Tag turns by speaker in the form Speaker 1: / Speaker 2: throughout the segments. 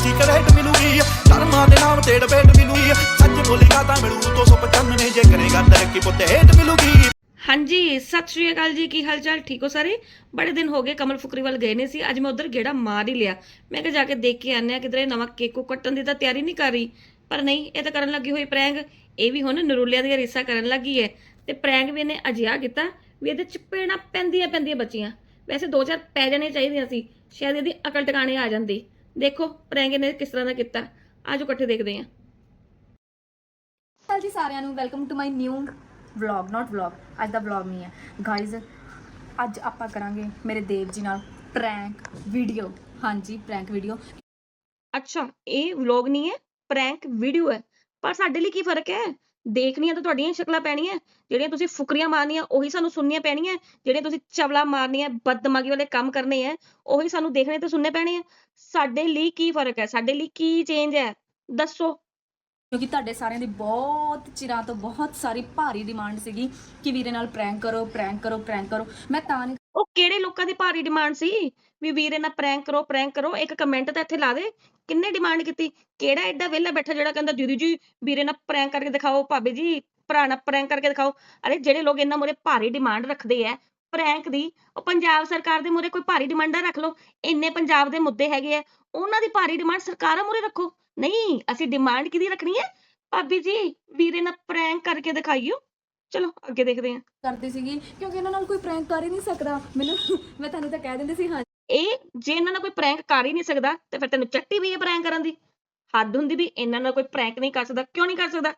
Speaker 1: Secret ਮਿਲੂਗੀ ਧਰਮਾਂ ਦੇ ਨਾਮ ਤੇ ਡਬੇਟ ਮਿਲੂਗੀ ਸੱਚ ਬੋਲੇਗਾ ਤਾਂ ਮਿਲੂ 295 ਜੇ ਕਰੇਗਾ ਤਰੱਕੀ ਪੁੱਤ ਹੇਟ ਮਿਲੂਗੀ
Speaker 2: ਹਾਂਜੀ ਸਤਿ ਸ਼੍ਰੀ ਅਕਾਲ ਜੀ ਕੀ ਹਾਲ ਚਾਲ ਠੀਕ ਹੋ ਸਾਰੇ ਬੜੇ ਦਿਨ ਹੋ ਗਏ ਕਮਲ ਫੁਕਰੀ ਵੱਲ ਗਏ ਨੇ ਸੀ ਅੱਜ ਮੈਂ ਉਧਰ ਗੇੜਾ ਮਾਰ ਹੀ ਲਿਆ ਮੈਂ ਕਿਹਾ ਜਾ ਕੇ ਦੇਖ ਕੇ ਆਨੇ ਆ ਕਿਧਰੇ ਨਵਾਂ ਕੇਕ ਕੋ ਕੱਟਣ ਦੀ ਤਾਂ ਤਿਆਰੀ ਨਹੀਂ ਕਰ ਰਹੀ ਪਰ ਨਹੀਂ ਇਹ ਤਾਂ ਕਰਨ ਲੱਗੀ ਹੋਈ ਪ੍ਰੈਂਕ ਇਹ ਵੀ ਹੁਣ ਨਰੂਲਿਆਂ ਦੀਆਂ ਰੀਸਾਂ ਕਰਨ ਲੱਗੀ ਹੈ ਤੇ ਪ੍ਰੈਂਕ ਵੀ ਇਹਨੇ ਅਜਿਹਾ ਕੀਤਾ ਵੀ ਇਹਦੇ ਚਪੇੜਾਂ ਪੈਂਦੀਆਂ ਪੈਂਦੀਆਂ ਬੱਚੀਆਂ ਵੈਸੇ ਦੋ ਚਾਰ ਪੈ ਜਾਣੇ ਚਾਹੀਦੀਆਂ ਸੀ ਸ਼ਾਇਦ ਇਹਦੀ ਅਕਲ ਟਿਕਾਣੇ ਆ ਜਾਂਦੀ ਦੇਖੋ ਪ੍ਰੈਂਕ ਇਹਨੇ ਕਿਸ ਤਰ੍ਹਾਂ ਦਾ ਕੀਤਾ। ਆਜੋ ਇਕੱਠੇ ਦੇਖਦੇ ਹਾਂ।
Speaker 3: ਹਾਲ ਜੀ ਸਾਰਿਆਂ ਨੂੰ welcome to my new vlog not vlog ਅੱਜ ਦਾ ਵਲੌਗ ਨਹੀਂ ਹੈ। ਗਾਇਜ਼ ਅੱਜ ਆਪਾਂ ਕਰਾਂਗੇ ਮੇਰੇ ਦੇਵ ਜੀ ਨਾਲ ਪ੍ਰੈਂਕ ਵੀਡੀਓ ਹਾਂਜੀ ਪ੍ਰੈਂਕ ਵੀਡੀਓ
Speaker 2: ਅੱਛਾ ਇਹ ਵਲੌਗ ਨਹੀਂ ਹੈ ਪ੍ਰੈਂਕ ਵੀਡੀਓ ਹੈ। ਪਰ ਸਾਡੇ ਲਈ ਕੀ ਫ਼ਰਕ ਹੈ? ਦੇਖਣੀਆਂ ਤਾਂ ਤੁਹਾਡੀਆਂ ਸ਼ਕਲਾਂ ਪੈਣੀਆਂ ਜਿਹੜੀਆਂ ਤੁਸੀਂ ਫੁਕਰੀਆਂ ਮਾਰਨੀਆਂ ਉਹੀ ਸਾਨੂੰ ਸੁਣਨੀਆਂ ਪੈਣੀਆਂ ਜਿਹੜੀਆਂ ਤੁਸੀਂ ਚਵਲਾ ਮਾਰਨੀਆਂ ਬਦਦਮਾਗੀ ਵਾਲੇ ਕੰਮ ਕਰਨੇ ਆ ਉਹੀ ਸਾਨੂੰ ਦੇਖਣੇ ਤੇ ਸੁਣਨੇ ਪੈਣੇ ਆ। ਸਾਡੇ ਲਈ ਕੀ ਫ਼ਰਕ ਹੈ? ਸਾਡੇ ਲਈ ਕੀ ਚੇਂਜ ਹੈ? ਦੱਸੋ।
Speaker 3: ਕਿਉਂਕਿ ਤੁਹਾਡੇ ਸਾਰਿਆਂ ਦੀ ਬਹੁਤ ਚਿਰਾਂ ਤੋਂ ਬਹੁਤ ਸਾਰੀ ਭਾਰੀ ਡਿਮਾਂਡ ਸੀਗੀ ਕਿ ਵੀਰੇ ਨਾਲ ਪ੍ਰੈਂਕ ਕਰੋ ਪ੍ਰੈਂਕ ਕਰੋ ਪ੍ਰੈਂਕ ਕਰੋ। ਮੈਂ ਤਾਂ ਨਹੀਂ
Speaker 2: ਉਹ ਕਿਹੜੇ ਲੋਕਾਂ ਦੀ ਭਾਰੀ ਡਿਮਾਂਡ ਸੀ? ਵੀ ਵੀਰੇ ਨਾਲ ਪ੍ਰੈਂਕ ਕਰੋ ਪ੍ਰੈਂਕ ਕਰੋ, ਇੱਕ ਕਮੈਂਟ ਤਾਂ ਇੱਥੇ ਲਾ ਦੇ। ਕਿੰਨੇ ਡਿਮਾਂਡ ਕੀਤੀ? ਕਿਹੜਾ ਐਡਾ ਵਿਹਲਾ ਬੈਠਾ ਜਿਹੜਾ ਕਹਿੰਦਾ, ਦੀਦੀ ਜੀ, ਵੀਰੇ ਨਾਲ ਪ੍ਰੈਂਕ ਕਰਕੇ ਦਿਖਾਓ, ਭਾਬੀ ਜੀ, ਭਰਾ ਨਾਲ ਪ੍ਰੈਂਕ ਕਰਕੇ ਦਿਖਾਓ। ਅਰੇ ਜਿਹੜੇ ਲੋਕ ਇਹਨਾਂ ਮੂਹਰੇ ਭਾਰੀ ਡਿਮਾਂਡ ਰੱਖਦੇ ਆ ਪ੍ਰੈਂਕ ਦੀ, ਉਹ ਪੰਜਾਬ ਸਰਕਾਰ ਦੇ ਮੂਹਰੇ ਕੋਈ ਭਾਰੀ ਡਿਮਾਂਡਾਂ ਰੱਖ ਲਓ। ਇੰਨੇ ਪੰਜਾਬ ਦੇ ਮੁੱਦੇ ਹੈਗੇ ਆ, ਉਹਨਾਂ ਦੀ ਭਾਰੀ ਡਿਮਾਂਡ ਸਰਕਾਰਾਂ ਮੂਹਰੇ ਰੱਖੋ। ਨਹੀਂ, ਅਸੀਂ ਡਿਮਾਂਡ ਕਿਹਦੀ ਰੱਖਣੀ ਹੈ ਭਾਬੀ ਜੀ, ਵੀਰੇ ਨਾਲ ਪ੍ਰੈਂਕ ਕਰਕੇ ਦਿਖਾਈਓ। ਚਲੋ, ਅੱਗੇ ਦੇਖਦੇ ਹਾਂ
Speaker 3: ਕਰਦੀ ਸੀਗੀ, ਕਿਉਂਕਿ ਇਹਨਾਂ ਨਾਲ ਕੋਈ ਪ੍ਰੈਂਕ ਕਰ ਹੀ ਨਹੀਂ ਸਕਦਾ। ਮੈਨੂੰ, ਮੈਂ ਤੁਹਾਨੂੰ ਤਾਂ ਕਹਿ ਦਿੰਦੀ ਸੀ, ਹਾਂ
Speaker 2: ਇਹ ਜੇ ਇਹਨਾਂ ਨਾਲ ਕੋਈ ਪ੍ਰੈਂਕ ਕਰ ਹੀ ਨਹੀਂ ਸਕਦਾ ਤੇ ਫਿਰ ਤੈਨੂੰ ਚੱਟੀ ਵੀ ਹੈ ਪ੍ਰੈਂਕ ਕਰਨ ਦੀ। ਹੱਦ ਹੁੰਦੀ ਵੀ ਇਹਨਾਂ ਨਾਲ ਕੋਈ ਪ੍ਰੈਂਕ ਨਹੀਂ ਕਰ ਸਕਦਾ ਕਿਉਂ ਨਹੀਂ ਕਰ ਸਕਦਾ?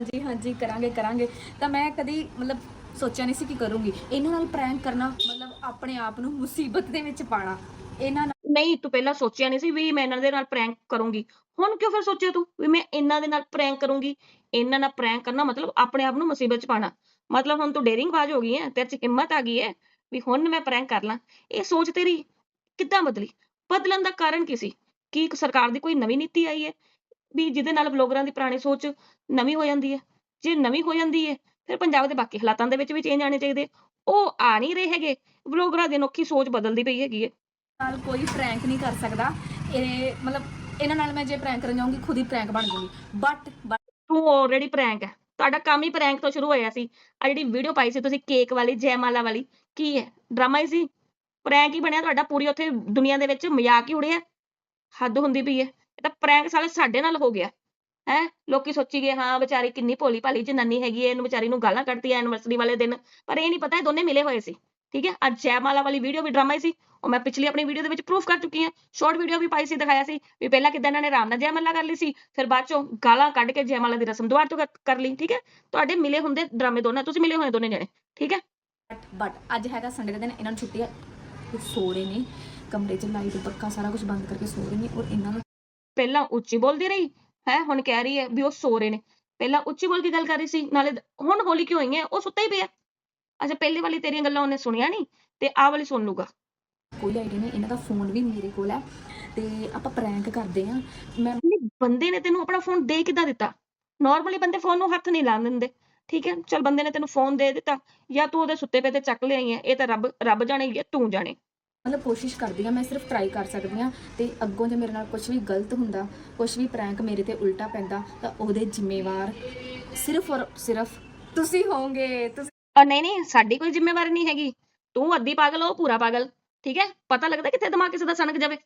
Speaker 3: ਜੀ ਹਾਂਜੀ ਕਰਾਂਗੇ ਕਰਾਂਗੇ। ਤਾਂ ਮੈਂ ਕਦੀ ਮਤਲਬ ਸੋਚਿਆ ਨਹੀਂ ਸੀ ਕਿ ਕਰੂੰਗੀ। ਇਹਨਾਂ ਨਾਲ ਪ੍ਰੈਂਕ ਕਰਨਾ ਮਤਲਬ ਆਪਣੇ ਆਪ ਨੂੰ ਮੁਸੀਬਤ ਦੇ ਵਿੱਚ ਪਾਣਾ ਇਹਨਾਂ ਨਾਲ
Speaker 2: ਨਹੀਂ ਤੂੰ ਪਹਿਲਾਂ ਸੋਚਿਆ ਨਹੀਂ ਸੀ ਵੀ ਮੈਂ ਇਹਨਾਂ ਦੇ ਨਾਲ ਪ੍ਰੈਂਕ ਕਰੂੰਗੀ। ਹੁਣ ਕਿਉਂ ਫਿਰ ਸੋਚਿਆ ਤੂੰ ਵੀ ਮੈਂ ਇਹਨਾਂ ਦੇ ਨਾਲ ਪ੍ਰੈਂਕ ਕਰੂੰਗੀ? ਇਹਨਾਂ ਨਾਲ ਪ੍ਰੈਂਕ ਕਰਨਾ ਮਤਲਬ ਆਪਣੇ ਆਪ ਨੂੰ ਮੁਸੀਬਤ 'ਚ ਪਾਣਾ ਮਤਲਬ ਹੁਣ ਤੂੰ ਡੇਰਿੰਗ ਬਾਜ਼ ਹੋ ਗਈ ਹੈ ਤੇਰੇ 'ਚ ਹਿੰਮਤ ਆ ਗਈ ਹੈ ਵੀ ਹੁਣ ਮੈਂ ਪ੍ਰੈਂਕ ਕਰ ਲਾਂ। ਇਹ ਸੋਚ ਤੇਰੀ ਕਿੱਦਾਂ ਬਦਲੀ? ਬਦਲਣ ਦਾ ਕਾਰਨ ਕੀ ਸੀ? ਕੀ ਸਰਕਾਰ ਦੀ ਕੋਈ ਨਵੀਂ ਨੀਤੀ ਆਈ ਹੈ? ਵੀ ਜਿਹਦੇ ਨਾਲ ਬਲੌਗਰਾਂ ਦੀ ਪੁਰਾਣੀ ਸੋਚ ਨਵੀਂ ਹੋ ਜਾਂਦੀ ਹੈ? ਜੇ ਨਵੀਂ ਹੋ ਜਾਂਦੀ ਹੈ ਫਿਰ ਪੰਜਾਬ ਦੇ ਬਾਕੀ ਹਾਲਾਤਾਂ ਦੇ ਵਿੱਚ ਵੀ ਚੇਂਜ ਆਣੇ ਚਾਹੀਦੇ। ਉਹ ਆ ਨਹੀਂ ਰਹੇ ਹੈਗੇ। ਬਲੌਗਰਾਂ ਦੀ ਅਨੋਖੀ ਸੋਚ ਬਦਲਦੀ ਪਈ ਹੈਗੀ ਹੈ।
Speaker 3: ਨਾਲ ਕੋਈ ਪ੍ਰੈਂਕ ਨਹੀਂ ਕਰ ਸਕਦਾ। ਇਹ ਮਤਲਬ ਇਹਨਾਂ ਨਾਲ ਮੈਂ ਜੇ ਪ੍ਰੈਂਕ ਕਰਨ ਜਾਊਂਗੀ ਖੁਦ ਹੀ ਪ੍ਰੈਂਕ ਬਣ ਬਟ ਬਟ
Speaker 2: ਤੂੰ ਆਲਰੇਡੀ ਪ੍ਰੈਂਕ ਹੈ। ਤੁਹਾਡਾ ਕੰਮ ਹੀ ਪ੍ਰੈਂਕ ਤੋਂ ਸ਼ੁਰੂ ਹੋਇਆ ਸੀ। ਆ ਜਿਹੜੀ ਵੀਡੀਓ ਪਾਈ ਸੀ ਤੁਸੀਂ ਕੇਕ ਵਾਲੀ ਜੈਮਾਲਾ ਵਾਲੀ ਕੀ ਹੈ? ਡਰਾਮਾ ਹੀ ਸੀ? ਪ੍ਰੈਂਕ ਹੀ ਬਣਿਆ ਤੁਹਾਡਾ, ਪੂਰੀ ਉੱਥੇ ਦੁਨੀਆ ਦੇ ਵਿੱਚ ਮਜ਼ਾਕ ਹੀ ਉੜਿਆ ਹੱਦ ਹੁੰਦੀ ਪਈ ਹੈ ਇਹ ਤਾਂ ਪ੍ਰੈਂਕ ਸਾਲੇ ਸਾਡੇ ਨਾਲ ਹੋ ਗਿਆ। ਹੈ? ਲੋਕੀ ਸੋਚੀ ਗਏ, ਹਾਂ, ਵਿਚਾਰੀ ਕਿੰਨੀ ਭੋਲੀ ਭਾਲੀ ਜਨਾਨੀ ਹੈਗੀ ਹੈ ਇਹਨੂੰ ਵਿਚਾਰੀ ਨੂੰ ਗਾਲਾਂ ਕੱਢਦੀ ਐਨਵਰਸਰੀ ਵਾਲੇ ਦਿਨ। ਪਰ ਇਹ ਨਹੀਂ ਪਤਾ, ਇਹ ਦੋਨੇ ਮਿਲੇ ਹੋਏ ਸੀ। ਠੀਕ ਹੈ ਅੱਜ ਜੈਮਾਲਾ ਵਾਲੀ ਵੀਡੀਓ ਵੀ ਡਰਾਮਾ ਹੀ ਸੀ। ਉਹ ਮੈਂ ਪਿਛਲੀ ਆਪਣੀ ਵੀਡੀਓ ਦੇ ਵਿੱਚ ਪ੍ਰੂਫ ਕਰ ਚੁੱਕੀ ਹਾਂ ਸ਼ਾਰਟ ਵੀਡੀਓ ਵੀ ਪਾਈ ਸੀ, ਦਿਖਾਇਆ ਸੀ ਵੀ ਪਹਿਲਾਂ ਕਿਦਾਂ ਇਹਨਾਂ ਨੇ ਆਰਾਮ ਨਾਲ ਜੈਮਾਲਾ ਕਰ ਲਈ ਸੀ। ਫਿਰ ਬਾਅਦ ਚੋਂ ਗਾਲਾਂ ਕੱਢ ਕੇ ਜੈਮਾਲਾ ਦੀ ਰਸਮ ਦੁਬਾਰਾ ਤੋਂ ਕਰ- ਕਰ ਲਈ। ਠੀਕ ਹੈ ਤੁਹਾਡੇ ਮਿਲੇ ਹੁੰਦੇ ਡਰਾਮੇ ਦੋਨਾਂ, ਤੁਸੀਂ ਮਿਲੇ ਹੋਏ ਦੋਨੇ ਜਣੇ। ਠੀਕ ਹੈ
Speaker 3: ਬਟ ਅੱਜ ਹੈਗਾ ਸੰਡੇ ਦਾ ਦਿਨ, ਇਹਨਾਂ ਨੂੰ ਛੁੱਟੀ ਹੈ ਇਹ ਸੋ ਰਹੇ ਨੇ ਕਮਰੇ 'ਚ ਲਾਈਟ ਪੱਖਾ ਸਾਰਾ ਕੁਝ ਬੰਦ ਕਰਕੇ ਸੋ ਰਹੇ ਨੇ ਔਰ ਇਹਨਾਂ ਨੂੰ
Speaker 2: ਪਹਿਲਾਂ ਉੱਚੀ ਬੋਲਦੀ ਰਹੀ ਹੈ ਹੁਣ ਕਹਿ ਰਹੀ ਹੈ ਵੀ ਉਹ ਸੋ ਰਹੇ ਨੇ। ਪਹਿਲਾਂ ਉੱਚੀ ਬੋਲ ਕੇ ਗੱਲ ਕਰ ਰਹੀ ਸੀ ਨਾਲੇ ਦ- ਹੁਣ ਹੌਲੀ ਕਿਉਂ ਹੋਈ ਹੈ? ਉਹ ਸੁੱਤਾ ਹੀ ਪਿਆ। ਅੱਛਾ ਪਹਿਲੇ ਵਾਲੀ ਤੇਰੀਆਂ ਗੱਲਾਂ ਉਹਨੇ ਸੁਣਿਆ ਨਹੀਂ ਤੇ ਆਹ ਵਾਲੀ ਸੁਣ ਲੂਗਾ
Speaker 3: ਕੋਈ ਆਈਡੀਆ ਨਹੀਂ ਇਹਨਾਂ ਦਾ ਫੋਨ ਵੀ ਮੇਰੇ ਕੋਲ ਹੈ ਤੇ ਆਪਾਂ ਪ੍ਰੈਂਕ ਕਰਦੇ ਆ ਮੈਂ
Speaker 2: ਬੰਦੇ ਨੇ ਤੈਨੂੰ ਆਪਣਾ ਫੋਨ ਦੇ ਕਿੱਦਾਂ ਦਿੱਤਾ? ਨਾਰਮਲੀ ਬੰਦੇ ਫੋਨ ਨੂੰ ਹੱਥ ਨਹੀਂ ਲਾਉਣ ਦਿੰਦੇ। ਠੀਕ ਹੈ ਚਲ ਬੰਦੇ ਨੇ ਤੈਨੂੰ ਫੋਨ ਦੇ ਦਿੱਤਾ ਜਾਂ ਤੂੰ ਉਹਦੇ ਸੁੱਤੇ ਪਏ ਤੇ ਚੱਕ ਲਿਆਈ ਹੈ ਇਹ ਤਾਂ ਰੱਬ ਰੱਬ ਜਾਣੇ ਜਾਂ ਤੂੰ ਜਾਣੇ।
Speaker 3: ਮਤਲਬ ਕੋਸ਼ਿਸ਼ ਕਰਦੀ ਆ ਮੈਂ ਸਿਰਫ ਟਰਾਈ ਕਰ ਸਕਦੀ ਆ ਤੇ ਅੱਗੋਂ ਜੇ ਮੇਰੇ ਨਾਲ ਕੁਝ ਵੀ ਗਲਤ ਹੁੰਦਾ ਕੁਝ ਵੀ ਪ੍ਰੈਂਕ ਮੇਰੇ ਤੇ ਉਲਟਾ ਪੈਂਦਾ ਤਾਂ ਉਹਦੇ ਜ਼ਿੰਮੇਵਾਰ ਸਿਰਫ ਔਰ ਸਿਰਫ ਤੁਸੀਂ ਹੋਵੋਗੇ ਤੁਸੀਂ
Speaker 2: ਨਹੀਂ ਨਹੀਂ ਸਾਡੀ ਕੋਈ ਜ਼ਿੰਮੇਵਾਰੀ ਨਹੀਂ ਹੈਗੀ। ਤੂੰ ਅੱਧੀ ਪਾਗਲ ਉਹ ਪੂਰਾ ਪਾਗਲ ਠੀਕ ਹੈ? ਪਤਾ ਲੱਗਦਾ ਕਿੱਥੇ ਦਿਮਾਗ ਕਿਸੇ ਦਾ ਸਨਕ ਜਾਵੇ।